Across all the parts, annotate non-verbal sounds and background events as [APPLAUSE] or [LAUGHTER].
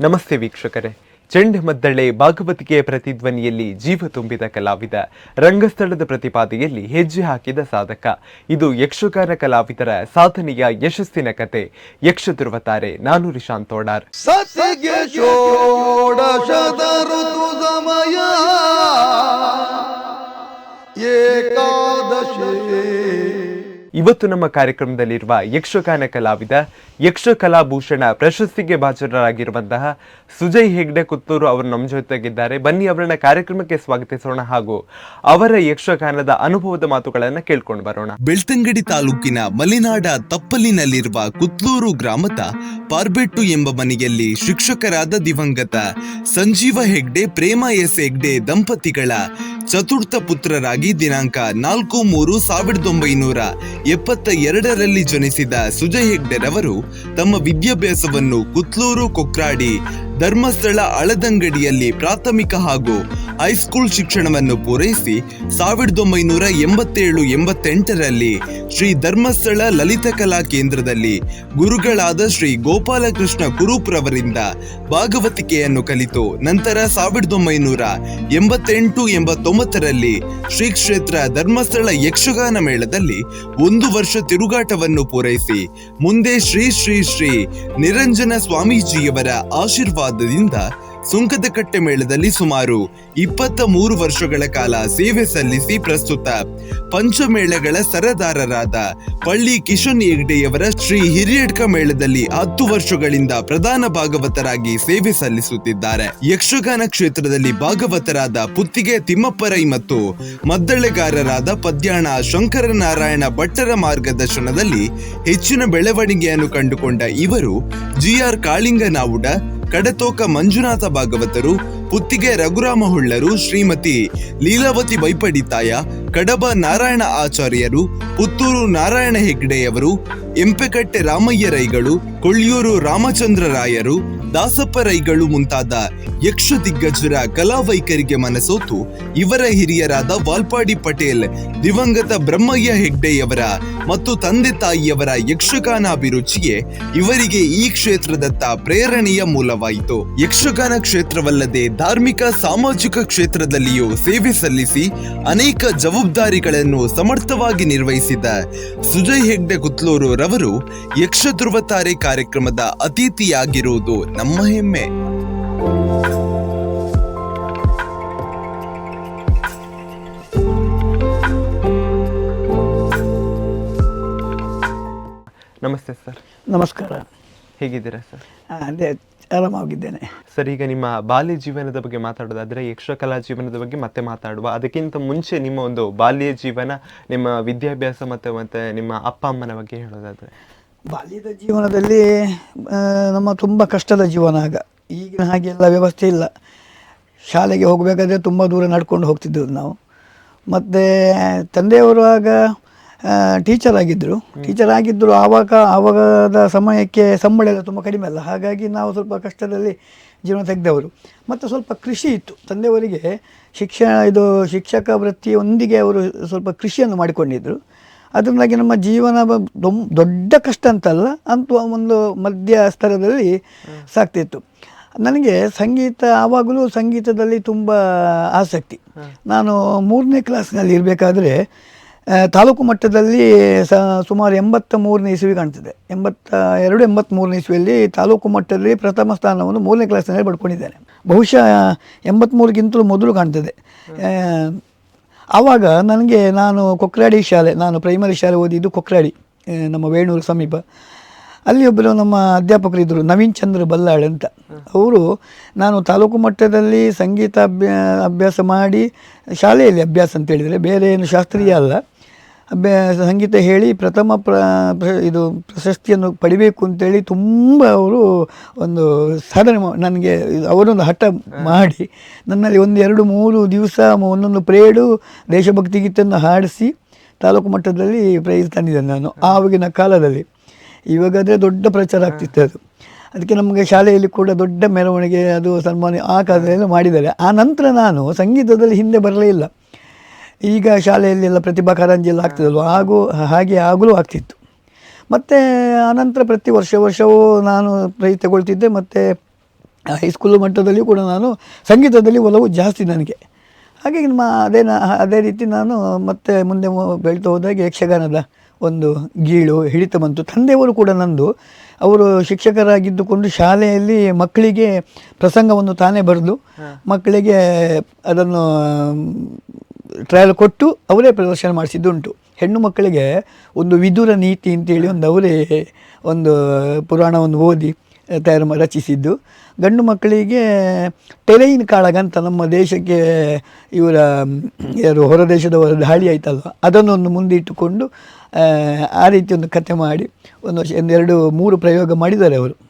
ನಮಸ್ತೆ ವೀಕ್ಷಕರೇ. ಚೆಂಡ್ ಮದ್ದಳೆ ಭಾಗವತಿಕೆಯ ಪ್ರತಿಧ್ವನಿಯಲ್ಲಿ ಜೀವ ತುಂಬಿದ ಕಲಾವಿದ, ರಂಗಸ್ಥಳದ ಪ್ರತಿಪಾದೆಯಲ್ಲಿ ಹೆಜ್ಜೆ ಹಾಕಿದ ಸಾಧಕ. ಇದು ಯಕ್ಷಗಾನ ಕಲಾವಿದರ ಸಾಧನೆಯ ಯಶಸ್ಸಿನ ಕತೆ. ಯಕ್ಷ ಧ್ರುವತಾರೆ ನಾನು ರಿಶಾಂತ್ ತೋಡಾರ್ ಸಮಯ. ಇವತ್ತು ನಮ್ಮ ಕಾರ್ಯಕ್ರಮದಲ್ಲಿರುವ ಯಕ್ಷಗಾನ ಕಲಾವಿದ ಯಕ್ಷ ಕಲಾಭೂಷಣ ಪ್ರಶಸ್ತಿಗೆ ಭಾಜನರಾಗಿರುವಂತಹ ಸುಜಯ್ ಹೆಗ್ಡೆ ಕುತ್ತೂರು ಅವರು ನಮ್ಮ ಜೊತೆಗಿದ್ದಾರೆ. ಬನ್ನಿ, ಅವರನ್ನ ಕಾರ್ಯಕ್ರಮಕ್ಕೆ ಸ್ವಾಗತಿಸೋಣ ಹಾಗೂ ಅವರ ಯಕ್ಷಗಾನದ ಅನುಭವದ ಮಾತುಗಳನ್ನು ಕೇಳ್ಕೊಂಡು ಬರೋಣ. ಬೆಳ್ತಂಗಡಿ ತಾಲೂಕಿನ ಮಲೆನಾಡ ತಪ್ಪಲಿನಲ್ಲಿರುವ ಕುತ್ತೂರು ಗ್ರಾಮದ ಪಾರ್ಬೆಟ್ಟು ಎಂಬ ಮನೆಯಲ್ಲಿ ಶಿಕ್ಷಕರಾದ ದಿವಂಗತ ಸಂಜೀವ ಹೆಗ್ಡೆ, ಪ್ರೇಮ ಎಸ್ ಹೆಗ್ಡೆ ದಂಪತಿಗಳ ಚತುರ್ಥ ಪುತ್ರರಾಗಿ ದಿನಾಂಕ ನಾಲ್ಕು ಮೂರು ಸಾವಿರದ ಒಂಬೈನೂರ ಎಪ್ಪತ್ತ ಎರಡರಲ್ಲಿ ಜನಿಸಿದ ಸುಜಯ್ ಹೆಗ್ಡೆರವರು ತಮ್ಮ ವಿದ್ಯಾಭ್ಯಾಸವನ್ನು ಕುತ್ಲೂರು ಕೊಕ್ರಾಡಿ ಧರ್ಮಸ್ಥಳ ಅಳದಂಗಡಿಯಲ್ಲಿ ಪ್ರಾಥಮಿಕ ಹಾಗೂ ಹೈಸ್ಕೂಲ್ ಶಿಕ್ಷಣವನ್ನು ಪೂರೈಸಿ ಸಾವಿರದ ಒಂಬೈನೂರ ಎಂಬತ್ತೇಳು ಎಂಬತ್ತೆಂಟರಲ್ಲಿ ಶ್ರೀ ಧರ್ಮಸ್ಥಳ ಲಲಿತ ಕಲಾ ಕೇಂದ್ರದಲ್ಲಿ ಗುರುಗಳಾದ ಶ್ರೀ ಗೋಪಾಲಕೃಷ್ಣ ಕುರೂಪ್ರವರಿಂದ ಭಾಗವತಿಕೆಯನ್ನು ಕಲಿತು ನಂತರ ಸಾವಿರದ ಒಂಬೈನೂರ ಎಂಬತ್ತೆಂಟು ಎಂಬತ್ತೊಂಬತ್ತರಲ್ಲಿ ಶ್ರೀ ಕ್ಷೇತ್ರ ಧರ್ಮಸ್ಥಳ ಯಕ್ಷಗಾನ ಮೇಳದಲ್ಲಿ ಒಂದು ವರ್ಷ ತಿರುಗಾಟವನ್ನು ಪೂರೈಸಿ ಮುಂದೆ ಶ್ರೀ ಶ್ರೀ ಶ್ರೀ ನಿರಂಜನ ಸ್ವಾಮೀಜಿಯವರ ಆಶೀರ್ವಾದದಿಂದ ಸುಂಕದಕಟ್ಟೆ ಮೇಳದಲ್ಲಿ ಸುಮಾರು ಇಪ್ಪತ್ತ ಮೂರು ವರ್ಷಗಳ ಕಾಲ ಸೇವೆ ಸಲ್ಲಿಸಿ ಪ್ರಸ್ತುತ. ಪಂಚಮೇಳಗಳ ಸರದಾರರಾದ ಪಳ್ಳಿ ಕಿಶನ್ ಹೆಗ್ಡೆಯವರ ಶ್ರೀ ಹಿರಿಯಡ್ಕ ಮೇಳದಲ್ಲಿ ಹತ್ತು ವರ್ಷಗಳಿಂದ ಪ್ರಧಾನ ಭಾಗವತರಾಗಿ ಸೇವೆ ಸಲ್ಲಿಸುತ್ತಿದ್ದಾರೆ. ಯಕ್ಷಗಾನ ಕ್ಷೇತ್ರದಲ್ಲಿ ಭಾಗವತರಾದ ಪುತ್ತಿಗೆ ತಿಮ್ಮಪ್ಪರೈ ಮತ್ತು ಮದ್ದಳೆಗಾರರಾದ ಪದ್ಯಾಣ ಶಂಕರನಾರಾಯಣ ಭಟ್ಟರ ಮಾರ್ಗದರ್ಶನದಲ್ಲಿ ಹೆಚ್ಚಿನ ಬೆಳವಣಿಗೆಯನ್ನು ಕಂಡುಕೊಂಡ ಇವರು ಜಿಆರ್ ಕಾಳಿಂಗನಾವುಡ ಕಡತೋಕ ಮಂಜುನಾಥ ಭಾಗವತರು ಪುತ್ತಿಗೆ ರಘುರಾಮ ಹುಳ್ಳರು ಶ್ರೀಮತಿ ಲೀಲಾವತಿ ಬೈಪಡಿತಾಯ ಕಡಬ ನಾರಾಯಣ ಆಚಾರ್ಯರು, ಪುತ್ತೂರು ನಾರಾಯಣ ಹೆಗ್ಡೆಯವರು ಎಂಪೆಕಟ್ಟೆ ರಾಮಯ್ಯ ರೈಗಳು, ಕೊಳ್ಳಿಯೂರು ರಾಮಚಂದ್ರ ರಾಯರು ದಾಸಪ್ಪ ರೈಗಳು ಮುಂತಾದ ಯಕ್ಷ ದಿಗ್ಗಜರ ಕಲಾವೈಖರಿಗೆ ಮನಸೋತು, ಇವರ ಹಿರಿಯರಾದ ವಾಲ್ಪಾಡಿ ಪಟೇಲ್, ದಿವಂಗತ ಬ್ರಹ್ಮಯ್ಯ ಹೆಗ್ಡೆಯವರ ಮತ್ತು ತಂದೆ ತಾಯಿಯವರ ಯಕ್ಷಗಾನ ಅಭಿರುಚಿಯೇ ಇವರಿಗೆ ಈ ಕ್ಷೇತ್ರದತ್ತ ಪ್ರೇರಣೆಯ ಮೂಲವಾಯಿತು. ಯಕ್ಷಗಾನ ಕ್ಷೇತ್ರವಲ್ಲದೆ ಧಾರ್ಮಿಕ ಸಾಮಾಜಿಕ ಕ್ಷೇತ್ರದಲ್ಲಿಯೂ ಸೇವೆ ಸಲ್ಲಿಸಿ ಅನೇಕ ಜವಾಬ್ದಾರಿಗಳನ್ನು ಸಮರ್ಥವಾಗಿ ನಿರ್ವಹಿಸಿದ ಸುಜಯ್ ಹೆಗ್ಡೆ ಕುತ್ಲೂರು ರವರು ಯಕ್ಷ ಧ್ರುವತಾರೆ ಕಾರ್ಯಕ್ರಮದ ಅತಿಥಿಯಾಗಿರುವುದು ನಮ್ಮ ಹೆಮ್ಮೆ. ನಮಸ್ತೆ ಸರ್. ನಮಸ್ಕಾರ. ಹೇಗಿದ್ದೀರಾ ಸರ್? ಅದೇ ಆರಾಮಾಗಿದ್ದೇನೆ. ಸರ್ ಈಗ ನಿಮ್ಮ ಬಾಲ್ಯ ಜೀವನದ ಬಗ್ಗೆ ಮಾತಾಡೋದಾದ್ರೆ ಯಕ್ಷಕಲಾ ಜೀವನದ ಬಗ್ಗೆ ಮತ್ತೆ ಮಾತಾಡುವ. ಅದಕ್ಕಿಂತ ಮುಂಚೆ ನಿಮ್ಮ ಒಂದು ಬಾಲ್ಯ ಜೀವನ ನಿಮ್ಮ ವಿದ್ಯಾಭ್ಯಾಸ ಮತ್ತೆ ಮತ್ತೆ ನಿಮ್ಮ ಅಪ್ಪ ಅಮ್ಮನ ಬಗ್ಗೆ ಹೇಳೋದಾದ್ರೆ. ಬಾಲ್ಯದ ಜೀವನದಲ್ಲಿ ನಮ್ಮ ತುಂಬ ಕಷ್ಟದ ಜೀವನ ಆಗ. ಈಗಿನ ಹಾಗೆ ಎಲ್ಲ ವ್ಯವಸ್ಥೆ ಇಲ್ಲ. ಶಾಲೆಗೆ ಹೋಗಬೇಕಾದ್ರೆ ತುಂಬ ದೂರ ನಡ್ಕೊಂಡು ಹೋಗ್ತಿದ್ದೆವು ನಾವು. ಮತ್ತು ತಂದೆಯವರು ಆಗ ಟೀಚರ್ ಆಗಿದ್ದರು ಟೀಚರ್ ಆಗಿದ್ದರು ಆವಾಗ ಆವಾಗದ ಸಮಯಕ್ಕೆ ಸಂಬಳ ಎಲ್ಲ ತುಂಬ ಕಡಿಮೆ ಅಲ್ಲ. ಹಾಗಾಗಿ ನಾವು ಸ್ವಲ್ಪ ಕಷ್ಟದಲ್ಲಿ ಜೀವನ ತೆಗೆದವರು. ಮತ್ತು ಸ್ವಲ್ಪ ಕೃಷಿ ಇತ್ತು. ತಂದೆಯವರಿಗೆ ಶಿಕ್ಷಣ ಇದು ಶಿಕ್ಷಕ ವೃತ್ತಿಯೊಂದಿಗೆ ಅವರು ಸ್ವಲ್ಪ ಕೃಷಿಯನ್ನು ಮಾಡಿಕೊಂಡಿದ್ದರು ಅದರಿಂದಾಗಿ ನಮ್ಮ ಜೀವನ ದೊಡ್ಡ ಕಷ್ಟ ಅಂತಲ್ಲ, ಅಂತ ಒಂದು ಮಧ್ಯ ಸ್ತರದಲ್ಲಿ ಸಾಕ್ತಿತ್ತು. ನನಗೆ ಸಂಗೀತ, ಆವಾಗಲೂ ಸಂಗೀತದಲ್ಲಿ ತುಂಬ ಆಸಕ್ತಿ. ನಾನು ಮೂರನೇ ಕ್ಲಾಸ್ನಲ್ಲಿ ಇರಬೇಕಾದ್ರೆ ತಾಲೂಕು ಮಟ್ಟದಲ್ಲಿ ಸ ಸುಮಾರು ಎಂಬತ್ತ ಮೂರನೇ ಇಸ್ವಿ ಕಾಣ್ತದೆ. ಎಂಬತ್ತ, ಎರಡು ಎಂಬತ್ತ್ಮೂರನೇ ಇಸ್ವಿಯಲ್ಲಿ ತಾಲೂಕು ಮಟ್ಟದಲ್ಲಿ ಪ್ರಥಮ ಸ್ಥಾನವನ್ನು ಮೂರನೇ ಕ್ಲಾಸ್ನಲ್ಲಿ ಪಡ್ಕೊಂಡಿದ್ದೇನೆ. ಬಹುಶಃ ಎಂಬತ್ತ್ಮೂರಕ್ಕಿಂತಲೂ ಮೊದಲು ಕಾಣ್ತದೆ. ಆವಾಗ ನನಗೆ ನಾನು ಕೊಕ್ರಾಡಿ ಶಾಲೆ, ನಾನು ಪ್ರೈಮರಿ ಶಾಲೆ ಓದಿದ್ದು ಕೊಕ್ರಾಡಿ ನಮ್ಮ ವೇಣೂರು ಸಮೀಪ. ಅಲ್ಲಿ ಒಬ್ಬರು ನಮ್ಮ ಅಧ್ಯಾಪಕರಿದ್ದರು ನವೀನ್ ಚಂದ್ರ ಬಲ್ಲಾಳ್ ಅಂತ. ಅವರು ನಾನು ತಾಲೂಕು ಮಟ್ಟದಲ್ಲಿ ಸಂಗೀತ ಅಭ್ಯಾ, ಅಭ್ಯಾಸ ಮಾಡಿ, ಶಾಲೆಯಲ್ಲಿ ಅಭ್ಯಾಸ ಅಂತ ಹೇಳಿದರೆ ಬೇರೆ ಏನು ಶಾಸ್ತ್ರೀಯ ಅಲ್ಲ. ಅಭ್ಯಾಸ ಸಂಗೀತ ಹೇಳಿ ಪ್ರಥಮ ಪ್ರ ಇದು ಪ್ರಶಸ್ತಿಯನ್ನು ಪಡಿಬೇಕು ಅಂತೇಳಿ ತುಂಬ ಅವರು ಒಂದು ಸಾಧನೆ ಮಾ- ನನಗೆ ಅವರೊಂದು ಹಠ ಮಾಡಿ ನನ್ನಲ್ಲಿ ಒಂದು ಎರಡು ಮೂರು ದಿವಸ ಒಂದೊಂದು ಪ್ರೇಡು ದೇಶಭಕ್ತಿ ಗೀತೆಯನ್ನು ಹಾಡಿಸಿ ತಾಲೂಕು ಮಟ್ಟದಲ್ಲಿ ಪ್ರೈಸ್ ತಂದಿದ್ದೇನೆ ನಾನು ಆವಾಗಿನ ಕಾಲದಲ್ಲಿ. ಇವಾಗಾದರೆ ದೊಡ್ಡ ಪ್ರಚಾರ ಆಗ್ತಿತ್ತು ಅದು. ಅದಕ್ಕೆ ನಮಗೆ ಶಾಲೆಯಲ್ಲಿ ಕೂಡ ದೊಡ್ಡ ಮೆರವಣಿಗೆ, ಅದು ಸನ್ಮಾನ, ಆ ಕಾಲದಲ್ಲಿ ಮಾಡಿದ್ದಾರೆ. ಆ ನಂತರ ನಾನು ಸಂಗೀತದಲ್ಲಿ ಹಿಂದೆ ಬರಲೇ ಇಲ್ಲ. ಈಗ ಶಾಲೆಯಲ್ಲೆಲ್ಲ ಪ್ರತಿಭಾ ಕಾರಂಜಿ ಎಲ್ಲ ಆಗ್ತದಲ್ವ? ಹಾಗೂ ಹಾಗೆ ಆಗಲೂ ಆಗ್ತಿತ್ತು. ಮತ್ತು ಆನಂತರ ಪ್ರತಿ ವರ್ಷ ವರ್ಷವೂ ನಾನು ಪ್ರೈಸ್ ತಗೊಳ್ತಿದ್ದೆ ಮತ್ತು ಹೈಸ್ಕೂಲ್ ಮಟ್ಟದಲ್ಲಿಯೂ ಕೂಡ ನಾನು ಸಂಗೀತದಲ್ಲಿ ಒಲವು ಜಾಸ್ತಿ ನನಗೆ. ಹಾಗೆ ನಮ್ಮ ಅದೇ ಅದೇ ರೀತಿ ನಾನು ಮತ್ತೆ ಮುಂದೆ ಬೆಳೀತಾ ಹೋದಾಗ ಯಕ್ಷಗಾನದ ಒಂದು ಗೀಳು ಹಿಡಿತ ಬಂತು ತಂದೆಯವರು ಕೂಡ ನಂದು. ಅವರು ಶಿಕ್ಷಕರಾಗಿದ್ದುಕೊಂಡು ಶಾಲೆಯಲ್ಲಿ ಮಕ್ಕಳಿಗೆ ಪ್ರಸಂಗವನ್ನು ತಾನೇ ಬರೆದು ಮಕ್ಕಳಿಗೆ ಅದನ್ನು ಟ್ರಯಲ್ ಕೊಟ್ಟು ಅವರೇ ಪ್ರದರ್ಶನ ಮಾಡಿಸಿದ್ದುಂಟು. ಹೆಣ್ಣು ಮಕ್ಕಳಿಗೆ ಒಂದು ವಿದುರ ನೀತಿ ಅಂತೇಳಿ ಒಂದು ಅವರೇ ಒಂದು ಪುರಾಣವನ್ನು ಓದಿ ತಯಾರು ರಚಿಸಿದ್ದು. ಗಂಡು ಮಕ್ಕಳಿಗೆ ಟೆರೈನ್ ಕಾಳಗ ಅಂತ ನಮ್ಮ ದೇಶಕ್ಕೆ ಇವರ ಯಾರು ಹೊರ ದೇಶದವರ ದಾಳಿ ಆಯ್ತಲ್ವ? ಅದನ್ನೊಂದು ಮುಂದೆ ಇಟ್ಟುಕೊಂಡು ಆ, ರೀತಿ ಒಂದು ಕತೆ ಮಾಡಿ ಒಂದು ವರ್ಷ ಒಂದೆರಡು ಮೂರು ಪ್ರಯೋಗ ಮಾಡಿದ್ದಾರೆ ಅವರು.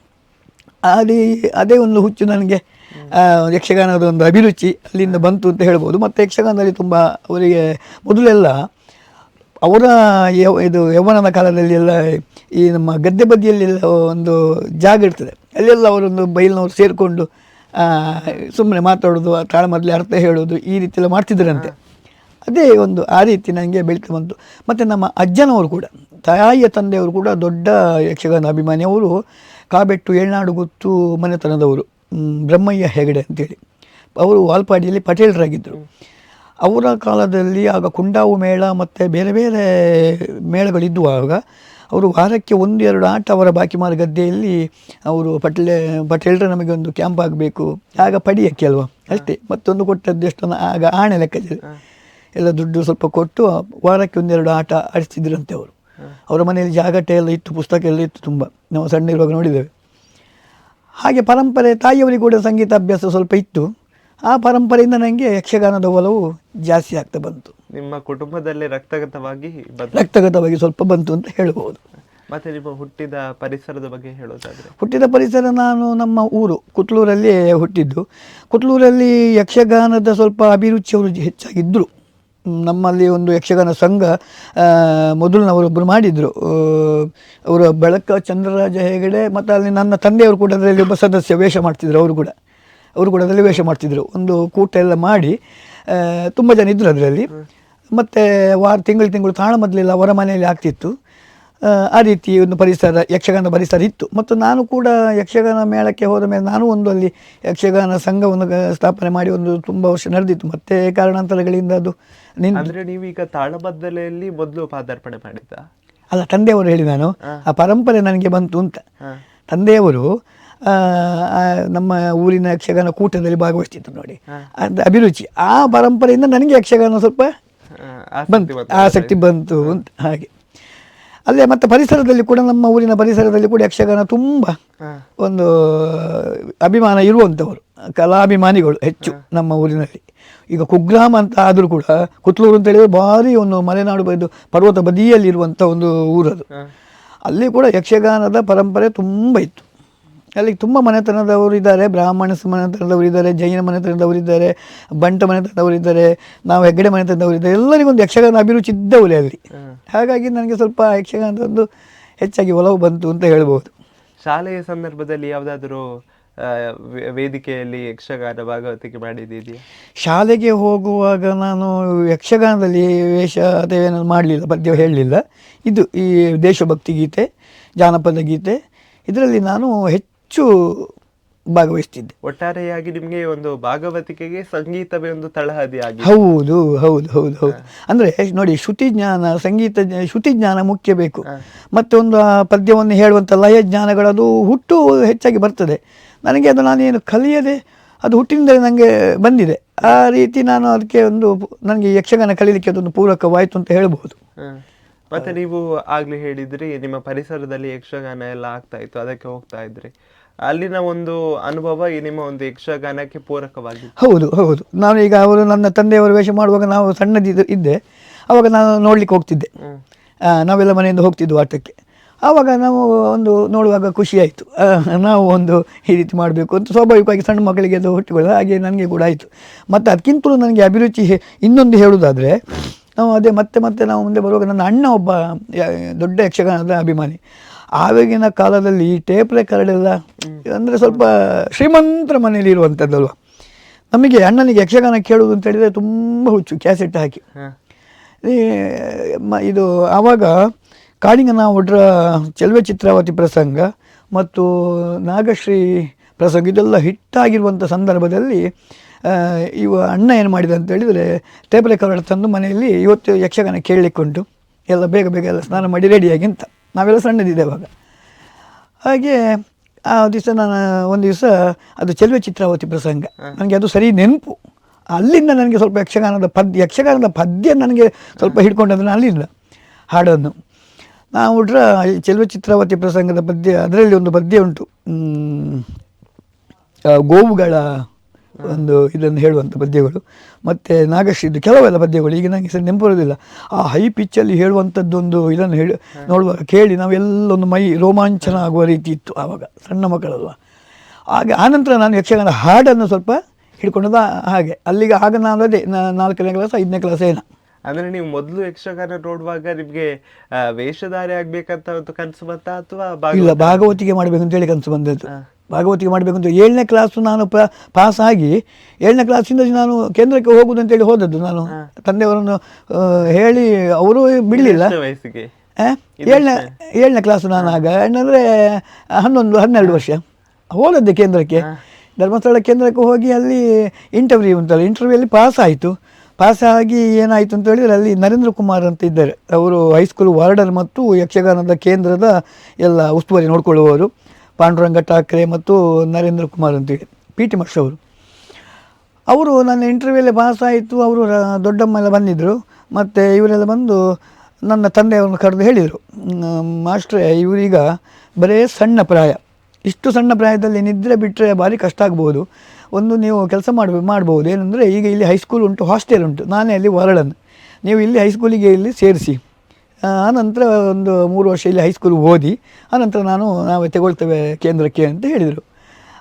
ಅದೇ ಅದೇ ಒಂದು ಹುಚ್ಚು ನನಗೆ ಯಕ್ಷಗಾನದ ಒಂದು ಅಭಿರುಚಿ ಅಲ್ಲಿಂದ ಬಂತು ಅಂತ ಹೇಳ್ಬೋದು. ಮತ್ತು ಯಕ್ಷಗಾನದಲ್ಲಿ ತುಂಬ ಅವರಿಗೆ ಮೊದಲೆಲ್ಲ ಅವರ ಯವ ಇದು ಯೌವನದ ಕಾಲದಲ್ಲಿ ಎಲ್ಲ ಈ ನಮ್ಮ ಗದ್ದೆ ಬದಿಯಲ್ಲೆಲ್ಲ ಒಂದು ಜಾಗ ಇರ್ತದೆ. ಅಲ್ಲೆಲ್ಲ ಅವರೊಂದು ಬೈಲಿನವರು ಸೇರಿಕೊಂಡು ಸುಮ್ಮನೆ ಮಾತಾಡೋದು ಆ ಮೊದಲು ಅರ್ಥ ಹೇಳೋದು ಈ ರೀತಿ ಎಲ್ಲ ಮಾಡ್ತಿದ್ರಂತೆ ಅದೇ ಒಂದು ಆ ರೀತಿ ನನಗೆ ಬೆಳೀತಾ ಬಂತು. ಮತ್ತು ನಮ್ಮ ಅಜ್ಜನವರು ಕೂಡ ತಾಯಿಯ ತಂದೆಯವರು ಕೂಡ ದೊಡ್ಡ ಯಕ್ಷಗಾನ ಅಭಿಮಾನಿ. ಅವರು ಕಾಬೆಟ್ಟು ಏಳ್ನಾಡು ಗೊತ್ತು ಮನೆತನದವರು ಬ್ರಹ್ಮಯ್ಯ ಹೆಗಡೆ ಅಂತೇಳಿ. ಅವರು ವಾಲ್ಪಾಡಿಯಲ್ಲಿ ಪಟೇಲರಾಗಿದ್ದರು. ಅವರ ಕಾಲದಲ್ಲಿ ಆಗ ಕುಂಡಾವು ಮೇಳ ಮತ್ತು ಬೇರೆ ಬೇರೆ ಮೇಳಗಳಿದ್ದುವಾಗ ಅವರು ವಾರಕ್ಕೆ ಒಂದು ಎರಡು ಆಟ ಅವರ ಬಾಕಿ ಮಾರು ಗದ್ದೆಯಲ್ಲಿ ಅವರು ಪಟೇಲೆ ಪಟೇಲರ ನಮಗೆ ಒಂದು ಕ್ಯಾಂಪ್ ಆಗಬೇಕು ಆಗ ಪಡಿಯಕ್ಕೆ ಅಲ್ವಾ? ಅಷ್ಟೇ. ಮತ್ತೊಂದು ಕೊಟ್ಟದ್ದು ಎಷ್ಟು ಆಗ ಆಣೆ ಲೆಕ್ಕದಲ್ಲಿ. ಎಲ್ಲ ದುಡ್ಡು ಸ್ವಲ್ಪ ಕೊಟ್ಟು ವಾರಕ್ಕೆ ಒಂದೆರಡು ಆಟ ಆಡಿಸ್ತಿದ್ರಂತೆ ಅವರು. ಅವರ ಮನೆಯಲ್ಲಿ ಜಾಗಟೆ ಎಲ್ಲ ಇತ್ತು ಪುಸ್ತಕ ಎಲ್ಲ ಇತ್ತು ತುಂಬ. ನಾವು ಸಣ್ಣ ಇರುವಾಗ ನೋಡಿದ್ದೇವೆ. ಹಾಗೆ ಪರಂಪರೆ ತಾಯಿಯವರಿಗೆ ಕೂಡ ಸಂಗೀತ ಅಭ್ಯಾಸ ಸ್ವಲ್ಪ ಇತ್ತು. ಆ ಪರಂಪರೆಯಿಂದ ನನಗೆ ಯಕ್ಷಗಾನದ ಒಲವು ಜಾಸ್ತಿ ಆಗ್ತಾ ಬಂತು. ನಿಮ್ಮ ಕುಟುಂಬದಲ್ಲಿ ರಕ್ತಗತವಾಗಿ ರಕ್ತಗತವಾಗಿ ಸ್ವಲ್ಪ ಬಂತು ಅಂತ ಹೇಳ್ಬೋದು ಮತ್ತೆ ನಿಮ್ಮ ಹುಟ್ಟಿದ ಪರಿಸರದ ಬಗ್ಗೆ ಹೇಳೋದಾದ್ರೆ? ಹುಟ್ಟಿದ ಪರಿಸರ ನಾನು ನಮ್ಮ ಊರು ಕುಟ್ಲೂರಲ್ಲಿ ಹುಟ್ಟಿದ್ದು. ಕುಟ್ಲೂರಲ್ಲಿ ಯಕ್ಷಗಾನದ ಸ್ವಲ್ಪ ಅಭಿರುಚಿಯವರು ಹೆಚ್ಚಾಗಿದ್ದರು ಮ್, ನಮ್ಮಲ್ಲಿ ಒಂದು ಯಕ್ಷಗಾನ ಸಂಘ ಮೊದಲಿನವರೊಬ್ಬರು ಮಾಡಿದರು. ಅವರು ಬೆಳಕ ಚಂದ್ರರಾಜ ಹೆಗಡೆ ಮತ್ತು ಅಲ್ಲಿ ನನ್ನ ತಂದೆಯವರು ಕೂಡ ಅದರಲ್ಲಿ ಒಬ್ಬ ಸದಸ್ಯ ವೇಷ ಮಾಡ್ತಿದ್ರು ಅವರು ಕೂಡ. ಅವರು ಕೂಡ ಅದರಲ್ಲಿ ವೇಷ ಮಾಡ್ತಿದ್ರು. ಒಂದು ಕೂಟ ಎಲ್ಲ ಮಾಡಿ ತುಂಬ ಜನ ಇದ್ದರು ಅದರಲ್ಲಿ. ಮತ್ತು ವಾರ ತಿಂಗಳು ತಿಂಗಳು ತಾಣ ಮೊದಲಿಲ್ಲ ಅವರ ಮನೆಯಲ್ಲಿ ಆಗ್ತಿತ್ತು. ಆ, ರೀತಿ ಒಂದು ಪರಿಸರ ಯಕ್ಷಗಾನ ಪರಿಸರ ಇತ್ತು. ಮತ್ತು ನಾನು ಕೂಡ ಯಕ್ಷಗಾನ ಮೇಳಕ್ಕೆ ಹೋದ ಮೇಲೆ ನಾನು ಒಂದು ಅಲ್ಲಿ ಯಕ್ಷಗಾನ ಸಂಘವನ್ನು ಸ್ಥಾಪನೆ ಮಾಡಿ ಒಂದು ತುಂಬ ವರ್ಷ ನಡೆದಿತ್ತು. ಮತ್ತೆ ಕಾರಣಾಂತರಗಳಿಂದ ಅದು ಅಂದರೆ ನೀವೀಗ ತಾಳಬದ್ದಲೆಯಲ್ಲಿ ಮೊದಲು ಪಾದಾರ್ಪಣೆ ಮಾಡಿದ್ದ? ಅಲ್ಲ ತಂದೆಯವರು ಹೇಳಿ ನಾನು. ಆ ಪರಂಪರೆ ನನಗೆ ಬಂತು ಅಂತ. ತಂದೆಯವರು ನಮ್ಮ ಊರಿನ ಯಕ್ಷಗಾನ ಕೂಟದಲ್ಲಿ ಭಾಗವಹಿಸ್ತಿತ್ತು ನೋಡಿ. ಅದು ಅಭಿರುಚಿ. ಆ ಪರಂಪರೆಯಿಂದ ನನಗೆ ಯಕ್ಷಗಾನ ಸ್ವಲ್ಪ ಬಂತು. ಆಸಕ್ತಿ ಬಂತು ಅಂತ. ಹಾಗೆ. ಅಲ್ಲೇ ಮತ್ತು ಪರಿಸರದಲ್ಲಿ ಕೂಡ ನಮ್ಮ ಊರಿನ ಪರಿಸರದಲ್ಲಿ ಕೂಡ ಯಕ್ಷಗಾನ ತುಂಬ ಒಂದು ಅಭಿಮಾನ ಇರುವಂಥವರು ಕಲಾಭಿಮಾನಿಗಳು ಹೆಚ್ಚು ನಮ್ಮ ಊರಿನಲ್ಲಿ. ಈಗ ಕುಗ್ರಾಮ ಅಂತ ಆದರೂ ಕೂಡ ಕುತ್ಲೂರು ಅಂತ ಹೇಳಿದ್ರೆ ಭಾರಿ ಒಂದು ಮಲೆನಾಡು ಬಂದು ಪರ್ವತ ಬದಿಯಲ್ಲಿರುವಂಥ ಒಂದು ಊರದು. ಅಲ್ಲಿ ಕೂಡ ಯಕ್ಷಗಾನದ ಪರಂಪರೆ ತುಂಬ ಇತ್ತು. ಅಲ್ಲಿ ತುಂಬ ಮನೆತನದವರು ಇದ್ದಾರೆ ಬ್ರಾಹ್ಮಣ ಮನೆತನದವರು ಇದ್ದಾರೆ ಜೈನ ಮನೆತನದವರು ಇದ್ದಾರೆ ಬಂಟ ಮನೆತನದವರು ಇದ್ದಾರೆ ನಾವು ಹೆಗ್ಗಡೆ ಮನೆತನದವರು ಇದ್ದಾರೆ ಎಲ್ಲರಿಗೊಂದು ಯಕ್ಷಗಾನ ಅಭಿರುಚಿ ಇದ್ದವಲೇ ಅಲ್ಲಿ. ಹಾಗಾಗಿ ನನಗೆ ಸ್ವಲ್ಪ ಯಕ್ಷಗಾನದ ಒಂದು ಹೆಚ್ಚಾಗಿ ಒಲವು ಬಂತು ಅಂತ ಹೇಳ್ಬೋದು. ಶಾಲೆಯ ಸಂದರ್ಭದಲ್ಲಿ ಯಾವುದಾದ್ರೂ ವೇದಿಕೆಯಲ್ಲಿ ಯಕ್ಷಗಾನ ಭಾಗವತಿಕೆ ಮಾಡಿದೆಯಾ ಶಾಲೆಗೆ ಹೋಗುವಾಗ ನಾನು ಯಕ್ಷಗಾನದಲ್ಲಿ ವೇಷ ಅದೇನಾದ್ರು ಮಾಡಲಿಲ್ಲ ಪದ್ಯ ಹೇಳಲಿಲ್ಲ. ಇದು ಈ ದೇಶಭಕ್ತಿ ಗೀತೆ ಜಾನಪದ ಗೀತೆ ಇದರಲ್ಲಿ ನಾನು ಹೆಚ್ಚು ಭಾಗವಹಿಸ್ತಿದ್ದೆ. ಒಟ್ಟಾರೆಯಾಗಿ ನಿಮಗೆ ಒಂದು ಭಾಗವತಿಕೆಗೆ ಸಂಗೀತವೇ ಒಂದು ತಳಹದಿ ಆಗಿ ಹೌದು ಹೌದು ಹೌದು ಹೌದು. ಅಂದರೆ ನೋಡಿ ಶ್ರುತಿ ಜ್ಞಾನ ಸಂಗೀತ ಶ್ರುತಿ ಜ್ಞಾನ ಮುಖ್ಯ ಬೇಕು. ಮತ್ತೊಂದು ಆ ಪದ್ಯವನ್ನು ಹೇಳುವಂಥ ಲಯ ಜ್ಞಾನಗಳದು ಹುಟ್ಟು ಹೆಚ್ಚಾಗಿ ಬರ್ತದೆ. ನನಗೆ ಅದು ನಾನೇನು ಕಲಿಯದೆ ಅದು ಹುಟ್ಟಿನಿಂದಲೇ ನನಗೆ ಬಂದಿದೆ. ಆ ರೀತಿ ನಾನು ಅದಕ್ಕೆ ಒಂದು ನನಗೆ ಯಕ್ಷಗಾನ ಕಲೀಲಿಕ್ಕೆ ಅದೊಂದು ಪೂರಕವಾಯಿತು ಅಂತ ಹೇಳ್ಬೋದು ಮತ್ತೆ ನೀವು ಆಗ್ಲೇ ಹೇಳಿದ್ರಿ ನಿಮ್ಮ ಪರಿಸರದಲ್ಲಿ ಯಕ್ಷಗಾನ ಎಲ್ಲ ಆಗ್ತಾ ಇತ್ತು ಅದಕ್ಕೆ ಹೋಗ್ತಾ ಇದ್ರಿ. ಅಲ್ಲಿನ ಒಂದು ಅನುಭವ ಈ ನಿಮ್ಮ ಒಂದು ಯಕ್ಷಗಾನಕ್ಕೆ ಪೂರಕವಾಗಿ ಹೌದು ಹೌದು. ನಾನು ಈಗ ಅವರು ನನ್ನ ತಂದೆಯವರು ವೇಷ ಮಾಡುವಾಗ ನಾವು ಸಣ್ಣದಿದ್ದು ಇದ್ದೆ. ಆವಾಗ ನಾನು ನೋಡ್ಲಿಕ್ಕೆ ಹೋಗ್ತಿದ್ದೆ. ನಾವೆಲ್ಲ ಮನೆಯಿಂದ ಹೋಗ್ತಿದ್ವು ಆಟಕ್ಕೆ. ಆವಾಗ ನಾವು ಒಂದು ನೋಡುವಾಗ ಖುಷಿ ಆಯಿತು. ನಾವು ಒಂದು ಈ ರೀತಿ ಮಾಡಬೇಕು ಅಂತ ಸ್ವಾಭಾವಿಕವಾಗಿ ಸಣ್ಣ ಮಕ್ಕಳಿಗೆ ಅದು ಹುಟ್ಟಿಕೊಳ್ಳ ಹಾಗೆ ನನಗೆ ಕೂಡ ಆಯಿತು. ಮತ್ತು ಅದಕ್ಕಿಂತಲೂ ನನಗೆ ಅಭಿರುಚಿ ಇನ್ನೊಂದು ಹೇಳುವುದಾದರೆ ನಾವು ಅದೇ ಮತ್ತೆ ಮತ್ತೆ ನಾವು ಮುಂದೆ ಬರುವಾಗ ನನ್ನ ಅಣ್ಣ ಒಬ್ಬ ದೊಡ್ಡ ಯಕ್ಷಗಾನದ ಅಭಿಮಾನಿ. ಆವಾಗಿನ ಕಾಲದಲ್ಲಿ ಈ ಟೇಪ್ ರೆಕಾರ್ಡ್ ಎಲ್ಲ ಅಂದರೆ ಸ್ವಲ್ಪ ಶ್ರೀಮಂತರ ಮನೆಯಲ್ಲಿ ಇರುವಂಥದ್ದಲ್ವ ನಮಗೆ ಅಣ್ಣನಿಗೆ ಯಕ್ಷಗಾನ ಕೇಳುವುದು ಅಂತ ಹೇಳಿದರೆ ತುಂಬ ಹುಚ್ಚು ಕ್ಯಾಸೆಟ್ ಹಾಕಿ. ಇದು ಆವಾಗ ಕಾಳಿಂಗನ ಒಡ್ರ ಚೆಲುವೆ ಚಿತ್ರಾವತಿ ಪ್ರಸಂಗ ಮತ್ತು ನಾಗಶ್ರೀ ಪ್ರಸಂಗ ಇದೆಲ್ಲ ಹಿಟ್ಟಾಗಿರುವಂಥ ಸಂದರ್ಭದಲ್ಲಿ ಇವ ಅಣ್ಣ ಏನು ಮಾಡಿದ ಅಂತ ಹೇಳಿದರೆ ಟೇಪ್ ರೆಕಾರ್ಡ್ ತಂದು ಮನೆಯಲ್ಲಿ ಇವತ್ತು ಯಕ್ಷಗಾನ ಕೇಳಲಿಕ್ಕುಂಟು. ಎಲ್ಲ ಬೇಗ ಬೇಗ ಎಲ್ಲ ಸ್ನಾನ ಮಾಡಿ ರೆಡಿಯಾಗಿ ಅಂತ. ನಾವೆಲ್ಲ ಸಣ್ಣದಿದೆ ಅವಾಗ ಹಾಗೆ ಆ ದಿವಸ ನಾನು ಒಂದು ದಿವಸ ಅದು ಚೆಲುವೆ ಚಿತ್ರಾವತಿ ಪ್ರಸಂಗ. ನನಗೆ ಅದು ಸರಿ ನೆನಪು. ಅಲ್ಲಿಂದ ನನಗೆ ಸ್ವಲ್ಪ ಯಕ್ಷಗಾನದ ಪದ್ಯ ಯಕ್ಷಗಾನದ ಪದ್ಯ ನನಗೆ ಸ್ವಲ್ಪ ಹಿಡ್ಕೊಂಡದ್ದು ಅಲ್ಲಿಂದ ಹಾಡನ್ನು ನಾವು ಹುಡ್ರ ಚೆಲುವೆ ಚಿತ್ರಾವತಿ ಪ್ರಸಂಗದ ಪದ್ಯ ಅದರಲ್ಲಿ ಒಂದು ಪದ್ಯ ಉಂಟು. ಗೋವುಗಳ ಒಂದು ಇದನ್ನು ಹೇಳುವಂಥ ಪದ್ಯಗಳು. ಮತ್ತು ನಾಗಶ್ರೀದು ಕೆಲವೆಲ್ಲ ಪದ್ಯಗಳು ಈಗ ನನಗೆ ಸರಿ ನೆನಪು ಬರೋದಿಲ್ಲ ಆ ಹೈ ಪಿಚ್ಚಲ್ಲಿ ಹೇಳುವಂಥದ್ದೊಂದು ಇದನ್ನು ಹೇಳಿ ನೋಡುವ ಕೇಳಿ ನಾವೆಲ್ಲೊಂದು ಮೈ ರೋಮಾಂಚನ ಆಗುವ ರೀತಿ ಇತ್ತು ಆವಾಗ ಸಣ್ಣ ಮಕ್ಕಳಲ್ವ. ಆಗ ಆನಂತರ ನಾನು ಯಕ್ಷಗಾನ ಹಾಡನ್ನು ಸ್ವಲ್ಪ ಹಿಡ್ಕೊಂಡದ ಹಾಗೆ. ಅಲ್ಲಿಗೆ ಆಗ ನಾನು ಅದೇ ನಾಲ್ಕನೇ ಕ್ಲಾಸ್ ಐದನೇ ಕ್ಲಾಸ್ ಏನ. ಅಂದ್ರೆ ನೀವು ಮೊದಲು ಯಕ್ಷಗಾನ ನೋಡುವಾಗ ನಿಮಗೆ ವೇಷಧಾರಿ ಆಗ್ಬೇಕಂತ ಒಂದು ಕನಸು ಬಂತ ಅಥವಾ ಇಲ್ಲ ಭಾಗವತಿಗೆ ಮಾಡಬೇಕು ಅಂತ ಹೇಳಿ ಕನಸು ಬಂದದ್ದು. ಭಾಗವತಿಗೆ ಮಾಡಬೇಕು ಅಂತ ಏಳನೇ ಕ್ಲಾಸು ನಾನು ಪ ಪಾಸ್ ಆಗಿ ಏಳನೇ ಕ್ಲಾಸಿಂದ ನಾನು ಕೇಂದ್ರಕ್ಕೆ ಹೋಗುದು ಅಂತೇಳಿ ಹೋದದ್ದು ನಾನು. ತಂದೆಯವರನ್ನು ಹೇಳಿ ಅವರು ಬಿಡಲಿಲ್ಲ. ಏಳನೇ ಏಳನೇ ಕ್ಲಾಸು ನಾನು ಆಗ ಏನಂದರೆ ಹನ್ನೊಂದು ಹನ್ನೆರಡು ವರ್ಷ. ಹೋದದ್ದು ಕೇಂದ್ರಕ್ಕೆ. ಧರ್ಮಸ್ಥಳ ಕೇಂದ್ರಕ್ಕೆ ಹೋಗಿ ಅಲ್ಲಿ ಇಂಟರ್ವ್ಯೂ ಉಂಟಲ್ಲ ಇಂಟರ್ವ್ಯೂಲ್ಲಿ ಪಾಸ್ ಆಯಿತು. ಪಾಸ್ ಆಗಿ ಏನಾಯಿತು ಅಂತ ಹೇಳಿದರೆ ಅಲ್ಲಿ ನರೇಂದ್ರ ಕುಮಾರ್ ಅಂತ ಇದ್ದಾರೆ. ಅವರು ಹೈಸ್ಕೂಲ್ ವಾರ್ಡರ್ ಮತ್ತು ಯಕ್ಷಗಾನದ ಕೇಂದ್ರದ ಎಲ್ಲ ಉಸ್ತುವಾರಿ ನೋಡ್ಕೊಳ್ಳುವವರು. ಪಾಂಡುರಂಗ ಠಾಕ್ರೆ ಮತ್ತು ನರೇಂದ್ರ ಕುಮಾರ್ ಅಂತೇಳಿ ಪಿ ಟಿ ಮಾಸ್ಟರ್ ಅವರು. ಅವರು ನನ್ನ ಇಂಟರ್ವ್ಯೂಲ್ಲಿ ಪಾಸ್ ಆಯಿತು, ಅವರು ದೊಡ್ಡಮ್ಮ ಎಲ್ಲ ಬಂದಿದ್ದರು ಮತ್ತು ಇವರೆಲ್ಲ ಬಂದು ನನ್ನ ತಂದೆಯವ್ರನ್ನ ಕರೆದು ಹೇಳಿದರು. ಮಾಸ್ಟ್ರೇ ಇವರೀಗ ಬರೇ ಸಣ್ಣ ಪ್ರಾಯ. ಇಷ್ಟು ಸಣ್ಣ ಪ್ರಾಯದಲ್ಲಿ ನಿದ್ರೆ ಬಿಟ್ಟರೆ ಭಾರಿ ಕಷ್ಟ ಆಗ್ಬೋದು. ಒಂದು ನೀವು ಕೆಲಸ ಮಾಡ್ಬೋ, ಮಾಡ್ಬೋದು. ಏನಂದರೆ ಈಗ ಇಲ್ಲಿ ಹೈಸ್ಕೂಲ್ ಉಂಟು ಹಾಸ್ಟೆಲ್ ಉಂಟು. ನಾನೇ ಅಲ್ಲಿ ವಾರಡನ್ ನೀವು ಇಲ್ಲಿ ಹೈಸ್ಕೂಲಿಗೆ ಇಲ್ಲಿ ಸೇರಿಸಿ. ಆನಂತರ ಒಂದು ಮೂರು ವರ್ಷ ಇಲ್ಲಿ ಹೈಸ್ಕೂಲ್ ಓದಿ ಆನಂತರ ನಾನು ನಾವೇ ತಗೊಳ್ತೇವೆ ಕೇಂದ್ರಕ್ಕೆ ಅಂತ ಹೇಳಿದರು.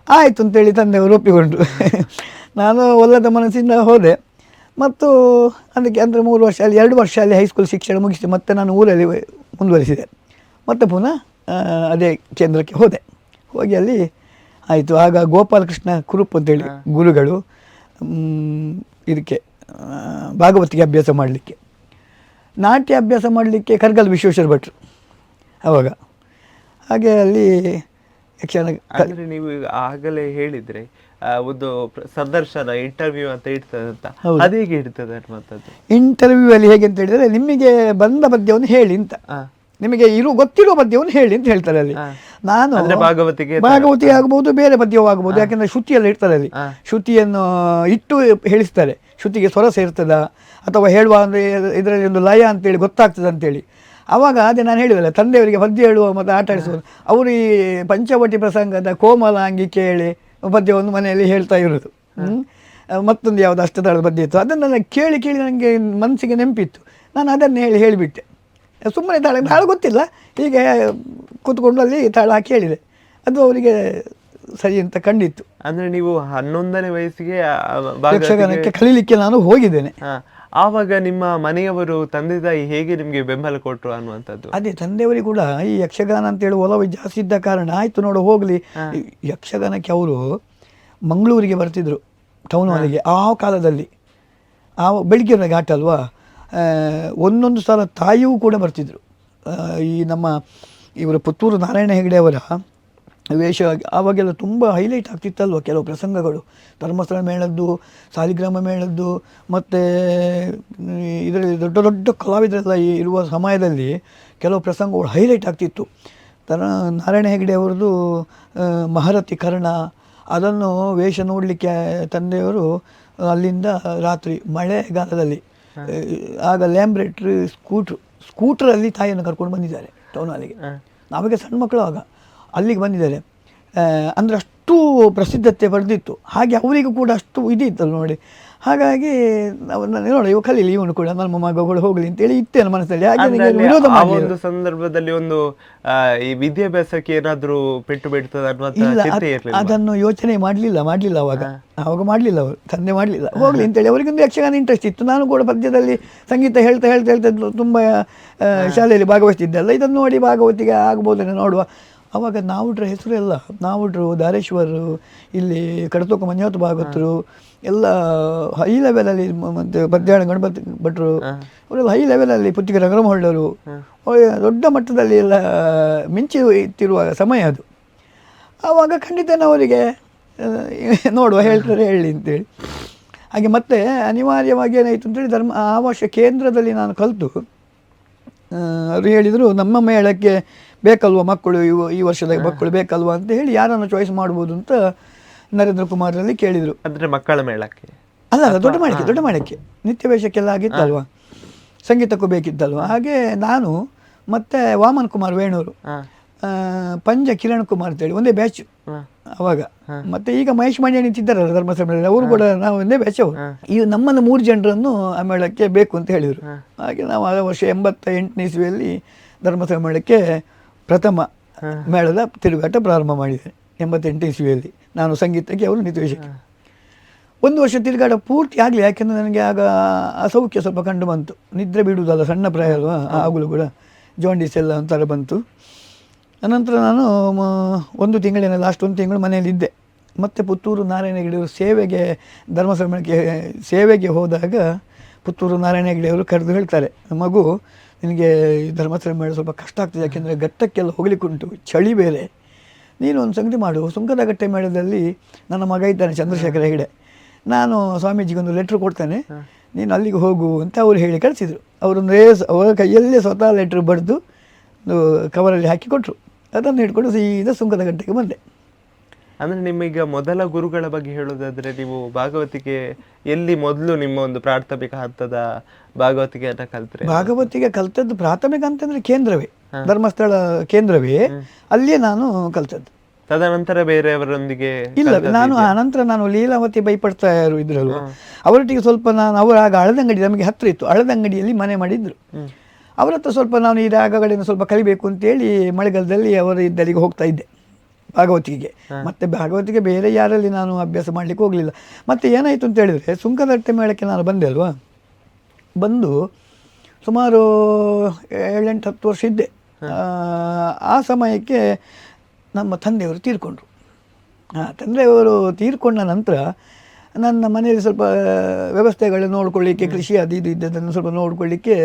ಆಯಿತು ಅಂತೇಳಿ ತಂದೆಯವರು ಒಪ್ಪಿಕೊಂಡರು. [LAUGHS] ನಾನು ಒಲ್ಲದ ಮನಸ್ಸಿಂದ ಹೋದೆ. ಮತ್ತು ಅದಕ್ಕೆ ಅಂದರೆ ಮೂರು ವರ್ಷ ಅಲ್ಲಿ ಎರಡು ವರ್ಷ ಅಲ್ಲಿ ಹೈಸ್ಕೂಲ್ ಶಿಕ್ಷಣ ಮುಗಿಸಿ ಮತ್ತೆ ನಾನು ಊರಲ್ಲಿ ಮುಂದುವರಿಸಿದೆ. ಮತ್ತೆ ಪುನಃ ಅದೇ ಕೇಂದ್ರಕ್ಕೆ ಹೋದೆ. ಹೋಗಿ ಅಲ್ಲಿ ಆಯಿತು ಆಗ ಗೋಪಾಲಕೃಷ್ಣ ಕುರುಪ್ ಅಂತೇಳಿ ಗುರುಗಳು ಇದಕ್ಕೆ ಭಾಗವತಿಗೆ ಅಭ್ಯಾಸ ಮಾಡಲಿಕ್ಕೆ. ನಾಟ್ಯ ಅಭ್ಯಾಸ ಮಾಡಲಿಕ್ಕೆ ಕರ್ಗಲ್ ವಿಶ್ವೇಶ್ವರ ಭಟ್ರು ಅವಾಗ. ಹಾಗೆ ಅಲ್ಲಿ ಯಕ್ಷಗಾನ ನೀವು ಈಗ ಆಗಲೇ ಹೇಳಿದರೆ ಒಂದು ಸಂದರ್ಶನ ಇಂಟರ್ವ್ಯೂ ಅಂತ ಇರ್ತದೆ ಅಂತ ಅದು ಹೇಗೆ ಇರ್ತದೆ ಅನ್ನುವಂಥದ್ದು ಇಂಟರ್ವ್ಯೂ ಅಲ್ಲಿ ಹೇಗೆ ಅಂತ ಹೇಳಿದರೆ ನಿಮಗೆ ಬಂದ ಪದ್ಯವನ್ನು ಹೇಳಿ ಅಂತ. ನಿಮಗೆ ಇರು ಗೊತ್ತಿರುವ ಪದ್ಯವನ್ನು ಹೇಳಿ ಅಂತ ಹೇಳ್ತಾರೆ ಅಲ್ಲಿ. ನಾನು ಅಂದ್ರೆ ಭಾಗವತಿಗೆ ಭಾಗವತಿ ಆಗಬಹುದು ಬೇರೆ ಪದ್ಯವೂ ಆಗಬಹುದು. ಯಾಕಂದ್ರೆ ಶ್ರುತಿಯಲ್ಲಿ ಇರ್ತಾರೆ ಅಲ್ಲಿ. ಶ್ರುತಿಯನ್ನು ಇಟ್ಟು ಹೇಳಿಸ್ತಾರೆ. ಶ್ರುತಿಗೆ ಸ್ವರ ಸೇರ್ತದ ಅಥವಾ ಹೇಳುವ ಅಂದರೆ ಇದರಲ್ಲಿ ಒಂದು ಲಯ ಅಂತೇಳಿ ಗೊತ್ತಾಗ್ತದೆ ಅಂತೇಳಿ. ಆವಾಗ ಅದೇ ನಾನು ಹೇಳಿದಲ್ಲ ತಂದೆಯವರಿಗೆ ಪದ್ಯ ಹೇಳುವ ಮತ್ತು ಆಟ ಆಡಿಸುವುದು. ಅವರು ಈ ಪಂಚವಟಿ ಪ್ರಸಂಗದ ಕೋಮಲಾಂಗಿ ಕೇಳಿ ಪದ್ಯವನ್ನು ಮನೆಯಲ್ಲಿ ಹೇಳ್ತಾ ಇರೋದು ಮತ್ತೊಂದು ಯಾವುದು ಅಷ್ಟತಾಳದ ಪದ್ಯ ಇತ್ತು. ಅದನ್ನೆಲ್ಲ ಕೇಳಿ ಕೇಳಿ ನನಗೆ ಮನಸ್ಸಿಗೆ ನೆನಪಿತ್ತು. ನಾನು ಅದನ್ನು ಹೇಳಿ ಹೇಳಿಬಿಟ್ಟೆ. ಸುಮ್ಮನೆ ತಾಳ ತಾಳ ಗೊತ್ತಿಲ್ಲ. ಹೀಗೆ ಕೂತ್ಕೊಂಡು ಅಲ್ಲಿ ತಾಳ ಹಾಕಿ ಹೇಳಿದೆ. ಅದು ಅವರಿಗೆ ಸರಿ ಅಂತ ಕಂಡಿತ್ತು. ಅಂದ್ರೆ ನೀವು ಹನ್ನೊಂದನೇ ವಯಸ್ಸಿಗೆ ಯಕ್ಷಗಾನಕ್ಕೆ ಕಲೀಲಿಕ್ಕೆ ನಾನು ಹೋಗಿದ್ದೇನೆ. ಆವಾಗ ನಿಮ್ಮ ಮನೆಯವರು ತಂದೆ ತಾಯಿ ಹೇಗೆ ನಿಮಗೆ ಬೆಂಬಲ ಕೊಟ್ಟರು ಅನ್ನುವಂಥದ್ದು? ಅದೇ ತಂದೆಯವರಿಗೆ ಕೂಡ ಈ ಯಕ್ಷಗಾನ ಅಂತೇಳಿ ಒಲವು ಜಾಸ್ತಿ ಇದ್ದ ಕಾರಣ ಆಯ್ತು ನೋಡು ಹೋಗಲಿ. ಯಕ್ಷಗಾನಕ್ಕೆ ಅವರು ಮಂಗಳೂರಿಗೆ ಬರ್ತಿದ್ರು ಟೌನ್ ಹಾಲಿಗೆ ಆ ಕಾಲದಲ್ಲಿ ಆ ಬೆಳಿಗ್ಗೆ ಘಾಟ್ ಅಲ್ವಾ ಒಂದೊಂದು ಸಲ ತಾಯಿಯೂ ಕೂಡ ಬರ್ತಿದ್ರು. ಈ ನಮ್ಮ ಇವರು ಪುತ್ತೂರು ನಾರಾಯಣ ಹೆಗಡೆ ಅವರ ವೇಷ ಆವಾಗೆಲ್ಲ ತುಂಬ ಹೈಲೈಟ್ ಆಗ್ತಿತ್ತಲ್ವ ಕೆಲವು ಪ್ರಸಂಗಗಳು. ಧರ್ಮಸ್ಥಳ ಮೇಳದ್ದು ಸಾಲಿಗ್ರಾಮ ಮೇಳದ್ದು ಮತ್ತು ಇದರಲ್ಲಿ ದೊಡ್ಡ ದೊಡ್ಡ ಕಲಾವಿದರೆಲ್ಲ ಈ ಇರುವ ಸಮಯದಲ್ಲಿ ಕೆಲವು ಪ್ರಸಂಗಗಳು ಹೈಲೈಟ್ ಆಗ್ತಿತ್ತು. ತರ ನಾರಾಯಣ ಹೆಗಡೆ ಅವರದ್ದು ಮಹಾರಥಿ ಕರ್ಣ ಅದನ್ನು ವೇಷ ನೋಡಲಿಕ್ಕೆ ತಂದೆಯವರು ಅಲ್ಲಿಂದ ರಾತ್ರಿ ಮಳೆಗಾಲದಲ್ಲಿ ಆಗ ಲ್ಯಾಂಬ್ರೇಟ್ರಿ ಸ್ಕೂಟ್ರ್ ಸ್ಕೂಟ್ರಲ್ಲಿ ತಾಯಿಯನ್ನು ಕರ್ಕೊಂಡು ಬಂದಿದ್ದಾರೆ ಟೌನ್ ಹಾಲಿಗೆ ನಮಗೆ ಸಣ್ಣ ಮಕ್ಕಳು ಆಗ. ಅಲ್ಲಿಗೆ ಬಂದಿದ್ದಾರೆ. ಅಂದರೆ ಅಷ್ಟು ಪ್ರಸಿದ್ಧತೆ ಪಡೆದಿತ್ತು ಹಾಗೆ ಅವರಿಗೂ ಕೂಡ ಅಷ್ಟು ಇದಿತ್ತಲ್ಲ ನೋಡಿ. ಹಾಗಾಗಿ ನಾನು ನೋಡಿ ಇವ ಕಲೀಲಿ ಇವನು ಕೂಡ ನಮ್ಮ ಕೂಡ ಹೋಗಲಿ ಅಂತೇಳಿ ಇತ್ತೇನು ಮನಸ್ಸಲ್ಲಿ. ಹಾಗೆ ವಿರೋಧ ಒಂದು ಸಂದರ್ಭದಲ್ಲಿ ಒಂದು ಈ ವಿದ್ಯಾಭ್ಯಾಸಕ್ಕೆ ಏನಾದರೂ ಪೆಟ್ಟು ಬಿಡ್ತದೆ ಅದನ್ನು ಯೋಚನೆ ಮಾಡಲಿಲ್ಲ ಮಾಡಲಿಲ್ಲ ಅವಾಗ. ಅವಾಗ ಮಾಡಲಿಲ್ಲ ಅವರು ತಂದೆ ಮಾಡಲಿಲ್ಲ. ಹೋಗಲಿ ಅಂತೇಳಿ ಅವರಿಗೊಂದು ಯಕ್ಷಗಾನ ಇಂಟ್ರೆಸ್ಟ್ ಇತ್ತು. ನಾನು ಕೂಡ ಪದ್ಯದಲ್ಲಿ ಸಂಗೀತ ಹೇಳ್ತಾ ಹೇಳ್ತಾ ಹೇಳ್ತಾ ತುಂಬಾ ಶಾಲೆಯಲ್ಲಿ ಭಾಗವಹಿಸ್ತಿದ್ದೆಲ್ಲ ಇದನ್ನು ನೋಡಿ ಭಾಗವತಿಗೆ ಆಗ್ಬೋದನ್ನು ನೋಡುವ. ಅವಾಗ ನಾವುಡ್ರ ಹೆಸರು ಎಲ್ಲ ನಾವುಡ್ರು ಧಾರೇಶ್ವರು ಇಲ್ಲಿ ಕಡತೋಕ ಮಂಜುನಾಥ ಭಾಗವತರು ಎಲ್ಲ ಹೈ ಲೆವೆಲಲ್ಲಿ ಮತ್ತೆ ಪದ್ಯಾಣ ಗಣಪತಿ ಭಟ್ರು ಅವರೆಲ್ಲ ಹೈ ಲೆವೆಲಲ್ಲಿ ಪುತ್ತಿಗೆ ರಂಗರಮಹೊಳ್ಳರು. ದೊಡ್ಡ ಮಟ್ಟದಲ್ಲಿ ಎಲ್ಲ ಮಿಂಚಿ ಇತ್ತಿರುವ ಸಮಯ ಅದು. ಆವಾಗ ಖಂಡಿತ ಅವರಿಗೆ ನೋಡುವ ಹೇಳ್ತಾರೆ ಹೇಳಿ ಅಂತೇಳಿ. ಹಾಗೆ ಮತ್ತೆ ಅನಿವಾರ್ಯವಾಗಿ ಏನಾಯಿತು ಅಂತೇಳಿ ಧರ್ಮ ಆ ವರ್ಷ ಕೇಂದ್ರದಲ್ಲಿ ನಾನು ಕಲಿತು. ಅವರು ಹೇಳಿದರು ನಮ್ಮ ಮೇಳಕ್ಕೆ ಬೇಕಲ್ವ ಮಕ್ಕಳು? ಇವು ಈ ವರ್ಷದ ಮಕ್ಕಳು ಬೇಕಲ್ವ? ಅಂತ ಹೇಳಿ ಯಾರನ್ನು ಚಾಯ್ಸ್ ಮಾಡ್ಬೋದು ಅಂತ ನರೇಂದ್ರ ಕುಮಾರಲ್ಲಿ ಕೇಳಿದರು. ಅಂದರೆ ಮಕ್ಕಳ ಮೇಳಕ್ಕೆ? ಅಲ್ಲ ಅಲ್ಲ ದೊಡ್ಡ ಮಾಡಕ್ಕೆ ದೊಡ್ಡ ಮಾಡಕ್ಕೆ ನಿತ್ಯ ವೇಷಕ್ಕೆಲ್ಲ ಆಗಿತ್ತಲ್ವ ಸಂಗೀತಕ್ಕೂ ಬೇಕಿತ್ತಲ್ವ? ಹಾಗೆ ನಾನು ಮತ್ತೆ ವಾಮನ್ ಕುಮಾರ್ ವೇಣೂರು ಪಂಜ ಕಿರಣ್ ಕುಮಾರ್ ಅಂತೇಳಿ ಒಂದೇ ಬ್ಯಾಚ್. ಅವಾಗ. ಮತ್ತೆ ಈಗ ಮಹೇಶ್ ಮಂಡ್ಯ ನಿಂತಿದ್ದಾರಲ್ಲ ಧರ್ಮಸ್ಥಳ ಅವರು ಕೂಡ ನಾವು ಒಂದೇ ಬ್ಯಾಚ್ ಅವರು. ಈ ನಮ್ಮನ್ನು ಮೂರು ಜನರನ್ನು ಆ ಮೇಳಕ್ಕೆ ಬೇಕು ಅಂತ ಹೇಳಿದರು. ಹಾಗೆ ನಾವು ಆ ವರ್ಷ ಎಂಬತ್ತ ಎಂಟನೇ ಇಸ್ವಿಯಲ್ಲಿ ಧರ್ಮಸ್ಥಳ ಮೇಳಕ್ಕೆ ಪ್ರಥಮ ಮೇಳದ ತಿರುಗಾಟ ಪ್ರಾರಂಭ ಮಾಡಿದೆ. ಎಂಬತ್ತೆಂಟನೇ ಇಸ್ವಿಯಲ್ಲಿ. ನಾನು ಸಂಗೀತಕ್ಕೆ ಅವರು ನಿತ್ಯವೇಷಕ್ಕೆ ಒಂದು ವರ್ಷ ತಿರುಗಾಟ ಪೂರ್ತಿ ಆಗಲಿ ಯಾಕೆಂದರೆ ನನಗೆ ಆಗ ಅಸೌಖ್ಯ ಸ್ವಲ್ಪ ಕಂಡು ಬಂತು. ನಿದ್ರೆ ಬಿಡುವುದಲ್ಲ ಸಣ್ಣ ಪ್ರಾಯ ಅಲ್ವಾ? ಆಗಲೂ ಕೂಡ ಜಾಂಡೀಸ್ ಎಲ್ಲ ಒಂಥರ ಬಂತು. ಅನಂತರ ನಾನು ಒಂದು ತಿಂಗಳಿನ ಲಾಸ್ಟ್ ಒಂದು ತಿಂಗಳು ಮನೆಯಲ್ಲಿ ಇದ್ದೆ. ಮತ್ತು ಪುತ್ತೂರು ನಾರಾಯಣ ಹೆಗಡೆಯವರು ಸೇವೆಗೆ ಧರ್ಮಸ್ಥಳಕ್ಕೆ ಸೇವೆಗೆ ಹೋದಾಗ ಪುತ್ತೂರು ನಾರಾಯಣ ಹೆಗಡೆಯವರು ಕರೆದು ಹೇಳ್ತಾರೆ ಮಗು ನಿನಗೆ ಈ ಧರ್ಮಸ್ಥಳ ಸ್ವಲ್ಪ ಕಷ್ಟ ಆಗ್ತದೆ ಯಾಕೆಂದರೆ ಘಟ್ಟಕ್ಕೆಲ್ಲ ಹೋಗ್ಲಿಕ್ಕುಂಟು ಚಳಿ ಬೇರೆ. ನೀನು ಒಂದು ಸಂಗತಿ ಮಾಡು ಸುಂಕದಗಟ್ಟೆ ಮೇಳದಲ್ಲಿ ನನ್ನ ಮಗ ಇದ್ದಾನೆ ಚಂದ್ರಶೇಖರ ಹೆಗಡೆ. ನಾನು ಸ್ವಾಮೀಜಿಗೆ ಒಂದು ಲೆಟ್ರ್ ಕೊಡ್ತೇನೆ ನೀನು ಅಲ್ಲಿಗೆ ಹೋಗು ಅಂತ ಅವರು ಹೇಳಿ ಕಳಿಸಿದರು. ಅವರೊಂದು ಅವರ ಕೈಯಲ್ಲೇ ಸ್ವತಃ ಲೆಟ್ರ್ ಬರೆದು ಒಂದು ಕವರಲ್ಲಿ ಹಾಕಿ ಕೊಟ್ಟರು ಅದನ್ನು ಹಿಡ್ಕೊಂಡು ಸೀದಾ ಸುಂಕದ ಗಂಟೆಗೆ ಬಂದೆ. ಅಂದ್ರೆ ನಿಮ್ಮೀಗ ಮೊದಲ ಗುರುಗಳ ಬಗ್ಗೆ ಹೇಳೋದಾದ್ರೆ ನೀವು ಭಾಗವತಿಗೆ ಎಲ್ಲಿ ಮೊದಲು ನಿಮ್ಮ ಒಂದು ಪ್ರಾಥಮಿಕ ಹಂತದ ಅಂತ ಕಲ್ತ್ರೆ? ಭಾಗವತಿಗೆ ಕಲ್ತದ್ದು ಪ್ರಾಥಮಿಕ ಅಂತಂದ್ರೆ ಕೇಂದ್ರವೇ ಧರ್ಮಸ್ಥಳ ಕೇಂದ್ರವೇ ಅಲ್ಲಿಯೇ ನಾನು ಕಲ್ತದ್ದು. ತದನಂತರ ಬೇರೆಯವರೊಂದಿಗೆ ಇಲ್ಲ ನಾನು ಆನಂತರ ನಾನು ಲೀಲಾವತಿ ಬೈಪಡ್ತಾಯರು ಇದ್ರಲ್ವ ಅವರೊಟ್ಟಿಗೆ ಸ್ವಲ್ಪ ನಾನು ಅವರ ಆಗ ಹಳದಂಗಡಿ ನಮಗೆ ಹತ್ರ ಇತ್ತು. ಹಳದಂಗಡಿಯಲ್ಲಿ ಮನೆ ಮಾಡಿದ್ರು. ಅವರ ಹತ್ರ ಸ್ವಲ್ಪ ನಾನು ಈ ರಾಗಗಳನ್ನು ಸ್ವಲ್ಪ ಕಲಿಬೇಕು ಅಂತೇಳಿ ಮಳೆಗಾಲದಲ್ಲಿ ಅವರ ಇದ್ದಲ್ಲಿಗೆ ಹೋಗ್ತಾ ಇದ್ದೆ ಭಾಗವತಿಗೆ ಮತ್ತೆ ಭಾಗವತಿಗೆ ಬೇರೆ ಯಾರಲ್ಲಿ ನಾನು ಅಭ್ಯಾಸ ಮಾಡಲಿಕ್ಕೆ ಹೋಗಲಿಲ್ಲ. ಮತ್ತೆ ಏನಾಯಿತು ಅಂತ ಹೇಳಿದರೆ ಸುಂಕದಟ್ಟೆ ಮೇಳಕ್ಕೆ ನಾನು ಬಂದೆ ಅಲ್ವಾ? ಬಂದು ಸುಮಾರು ಏಳೆಂಟು ಹತ್ತು ವರ್ಷ ಇದ್ದೆ. ಆ, ಸಮಯಕ್ಕೆ ನಮ್ಮ ತಂದೆಯವರು ತೀರ್ಕೊಂಡ್ರು. ಹಾಂ ತಂದೆಯವರು ತೀರ್ಕೊಂಡ ನಂತರ ನನ್ನ ಮನೆಯಲ್ಲಿ ಸ್ವಲ್ಪ ವ್ಯವಸ್ಥೆಗಳು ನೋಡ್ಕೊಳ್ಳಿಕ್ಕೆ ಕೃಷಿ ಅದು ಇದು ಇದ್ದದನ್ನು ಸ್ವಲ್ಪ ನೋಡ್ಕೊಳ್ಳಿಕ್ಕೆ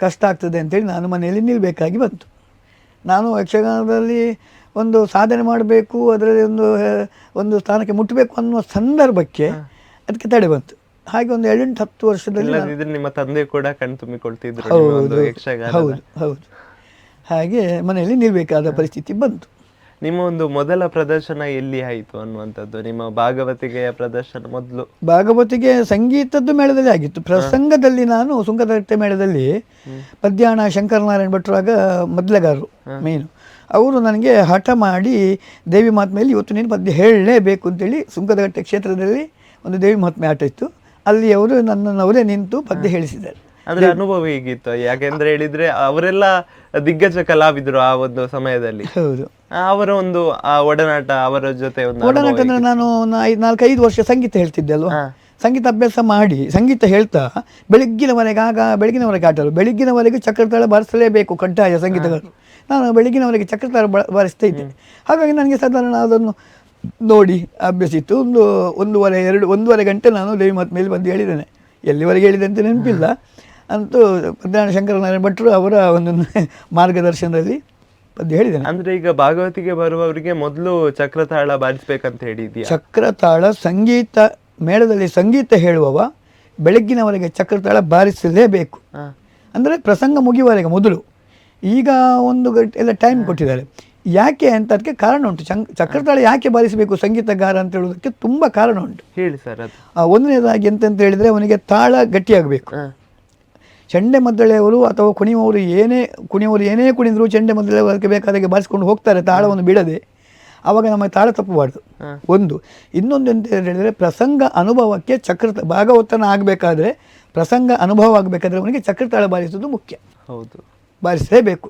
ಕಷ್ಟ ಆಗ್ತದೆ ಅಂತೇಳಿ ನಾನು ಮನೆಯಲ್ಲಿ ನಿಲ್ಲಬೇಕಾಗಿ ಬಂತು. ನಾನು ಯಕ್ಷಗಾನದಲ್ಲಿ ಒಂದು ಸಾಧನೆ ಮಾಡಬೇಕು ಅದರಲ್ಲಿ ಒಂದು ಒಂದು ಸ್ಥಾನಕ್ಕೆ ಮುಟ್ಟಬೇಕು ಅನ್ನುವ ಸಂದರ್ಭಕ್ಕೆ ಅದಕ್ಕೆ ತಡೆ ಬಂತು. ಹಾಗೆ ಒಂದು ಏಳೆಂಟು ಹತ್ತು ವರ್ಷದಲ್ಲಿ ನಿಮ್ಮ ತಂದೆ ಕೂಡ ಕಣ್ ತುಂಬಿಕೊಳ್ತಿದ್ರು ಹೌದು ಹೌದು ಹೌದು. ಹಾಗೆ ಮನೆಯಲ್ಲಿ ನಿಲ್ಬೇಕಾದ ಪರಿಸ್ಥಿತಿ ಬಂತು. ನಿಮ್ಮ ಒಂದು ಮೊದಲ ಪ್ರದರ್ಶನ ಎಲ್ಲಿ ಆಯಿತು ಅನ್ನುವಂಥದ್ದು? ನಿಮ್ಮ ಭಾಗವತಿಗೆಯ ಪ್ರದರ್ಶನ ಮೊದಲು. ಭಾಗವತಿಗೆ ಸಂಗೀತದ್ದು ಮೇಳದಲ್ಲಿ ಆಗಿತ್ತು. ಪ್ರಸಂಗದಲ್ಲಿ ನಾನು ಸುಂಕದಟ್ಟೆ ಮೇಳದಲ್ಲಿ ಪದ್ಯಾಣ ಶಂಕರನಾರಾಯಣ ಭಟ್ರಾಗ ಮೊದಲಗಾರರು ಮೇನು. ಅವರು ನನಗೆ ಹಠ ಮಾಡಿ ದೇವಿ ಮಹಾತ್ಮೆಯಲ್ಲಿ ಇವತ್ತು ನೀನು ಪದ್ಯ ಹೇಳಲೇಬೇಕು ಅಂತೇಳಿ ಸುಂಕದಗಟ್ಟೆ ಕ್ಷೇತ್ರದಲ್ಲಿ ಒಂದು ದೇವಿ ಮಹಾತ್ಮೆ ಆಟ ಇತ್ತು. ಅಲ್ಲಿ ಅವರು ನನ್ನನ್ನು ಅವರೇ ನಿಂತು ಪದ್ಯ ಹೇಳಿಸಿದ್ದಾರೆ. ಅಂದ್ರೆ ಅನುಭವ ಹೇಗಿತ್ತು? ಯಾಕೆಂದ್ರೆ ಹೇಳಿದ್ರೆ ಅವರೆಲ್ಲ ದಿಗ್ಗಜ ಕಲಾವಿದರು ಆ ಒಂದು ಸಮಯದಲ್ಲಿ. ಹೌದು. ಅವರ ಒಂದು ಆ ಒಡನಾಟ ಅವರ ಜೊತೆ ಒಂದು ಅನುಭವ ಒಡನಾಟ ಅಂದ್ರೆ ನಾನು ನಾ- ಐದ್- ನಾಲ್ಕೈದು ವರ್ಷ ಸಂಗೀತ ಹೇಳ್ತಿದ್ದೆ ಅಲ್ವಾ? ಸಂಗೀತ ಅಭ್ಯಾಸ ಮಾಡಿ ಸಂಗೀತ ಹೇಳ್ತಾ ಬೆಳಗ್ಗಿನವರೆಗೆ ಆಗ ಬೆಳಗಿನವರೆಗೆ ಆಟಲು ಬೆಳಗ್ಗಿನವರೆಗೆ ಚಕ್ರತಾಳ ಬಾರಿಸಲೇಬೇಕು ಕಡ್ಡಾಯ ಸಂಗೀತಗಳು ನಾನು ಬೆಳಗಿನವರೆಗೆ ಚಕ್ರತಾಳ ಬ- ಬಾರಿಸ್ತಾ ಇದ್ದೆ. ಹಾಗಾಗಿ ನನಗೆ ಸಾಧಾರಣ ಅದನ್ನು ನೋಡಿ ಅಭ್ಯಸಿತ್ತು. ಒಂದು ಒಂದೂವರೆ ಎರಡು ಒಂದೂವರೆ ಗಂಟೆ ನಾನು ದೇವಿ ಮಾತು ಮೇಲೆ ಬಂದು ಹೇಳಿದ್ದೇನೆ. ಎಲ್ಲಿವರೆಗೆ ಹೇಳಿದೆ ಅಂತ ನೆನಪಿಲ್ಲ. ಅಂತೂ ಪದ್ಯಾಣ ಶಂಕರನಾರಾಯಣ ಭಟ್ರು ಅವರ ಒಂದು ಮಾರ್ಗದರ್ಶನದಲ್ಲಿ ಪದ್ಯ ಹೇಳಿದ್ದೇನೆ ಅಂದ್ರೆ ಈಗ ಭಾಗವತಿಗೆ ಬರುವವರಿಗೆ ಮೊದಲು ಚಕ್ರತಾಳ ಬಾರಿಸ್ಬೇಕಂತ ಹೇಳಿದ್ಯಾ? ಚಕ್ರತಾಳ ಸಂಗೀತ ಮೇಳದಲ್ಲಿ ಸಂಗೀತ ಹೇಳುವವ ಬೆಳಗ್ಗಿನವರೆಗೆ ಚಕ್ರತಾಳ ಬಾರಿಸಲೇಬೇಕು. ಅಂದ್ರೆ ಪ್ರಸಂಗ ಮುಗಿಯುವವರೆಗೆ ಮೊದಲು. ಈಗ ಒಂದು ಗಂಟೆ ಎಲ್ಲ ಟೈಮ್ ಕೊಟ್ಟಿದ್ದಾರೆ. ಯಾಕೆ ಅಂತ ಅದಕ್ಕೆ ಕಾರಣ ಉಂಟು. ಚಂಗ್ ಚಕ್ರತಾಳ ಯಾಕೆ ಬಾರಿಸಬೇಕು ಸಂಗೀತಗಾರ ಅಂತ ಹೇಳೋದಕ್ಕೆ ತುಂಬ ಕಾರಣ ಉಂಟು. ಹೇಳಿ ಸರ್ ಅದು. ಆ, ಒಂದನೇದಾಗಿ ಎಂತಂತ ಹೇಳಿದ್ರೆ ಅವನಿಗೆ ತಾಳ ಗಟ್ಟಿಯಾಗಬೇಕು. ಚಂಡೆ ಮದ್ದಳೆಯವರು ಅಥವಾ ಕುಣಿಯುವವರು ಏನೇ ಕುಣಿಯುವವರು ಏನೇ ಕುಣಿದ್ರು ಚಂಡೆ ಮದ್ದಳೆಯವರಿಗೆ ಬೇಕಾದಾಗೆ ಬಾರಿಸ್ಕೊಂಡು ಹೋಗ್ತಾರೆ ತಾಳವನ್ನು ಬಿಡದೆ. ಆವಾಗ ನಮಗೆ ತಾಳ ತಪ್ಪಬಾರ್ದು. ಒಂದು ಇನ್ನೊಂದು ಅಂತ ಹೇಳಿದರೆ ಪ್ರಸಂಗ ಅನುಭವಕ್ಕೆ ಚಕ್ರ ಭಾಗವತನ ಆಗಬೇಕಾದ್ರೆ ಪ್ರಸಂಗ ಅನುಭವ ಆಗಬೇಕಾದ್ರೆ ಅವನಿಗೆ ಚಕ್ರತಾಳ ಬಾರಿಸೋದು ಮುಖ್ಯ. ಹೌದು. ಬಾರಿಸಲೇಬೇಕು.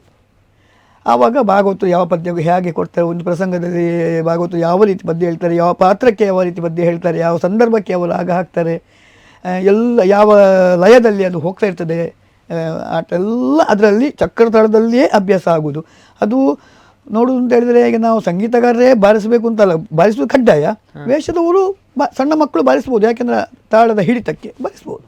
ಆವಾಗ ಭಾಗವತ ಯಾವ ಪದ್ಯ ಹೇಗೆ ಕೊಡ್ತಾರೆ ಒಂದು ಪ್ರಸಂಗದಲ್ಲಿ ಭಾಗವತ ಯಾವ ರೀತಿ ಪದ್ಯ ಹೇಳ್ತಾರೆ ಯಾವ ಪಾತ್ರಕ್ಕೆ ಯಾವ ರೀತಿ ಪದ್ಯ ಹೇಳ್ತಾರೆ ಯಾವ ಸಂದರ್ಭಕ್ಕೆ ಅವರು ಆಗ ಹಾಕ್ತಾರೆ ಎಲ್ಲ ಯಾವ ಲಯದಲ್ಲಿ ಅದು ಹೋಗ್ತಾ ಇರ್ತದೆ ಆಟೆಲ್ಲ ಆಟ ಎಲ್ಲ ಅದರಲ್ಲಿ ಚಕ್ರತಾಳದಲ್ಲಿಯೇ ಅಭ್ಯಾಸ ಆಗುವುದು. ಅದು ನೋಡುವುದು ಅಂತ ಹೇಳಿದರೆ ಈಗ ನಾವು ಸಂಗೀತಗಾರರೇ ಬಾರಿಸಬೇಕು ಅಂತಲ್ಲ ಬಾರಿಸೋದು ಕಡ್ಡಾಯ. ವೇಷದವರು ಬ ಸಣ್ಣ ಮಕ್ಕಳು ಬಾರಿಸ್ಬೋದು ಯಾಕೆಂದರೆ ತಾಳದ ಹಿಡಿತಕ್ಕೆ ಬಾರಿಸ್ಬೋದು.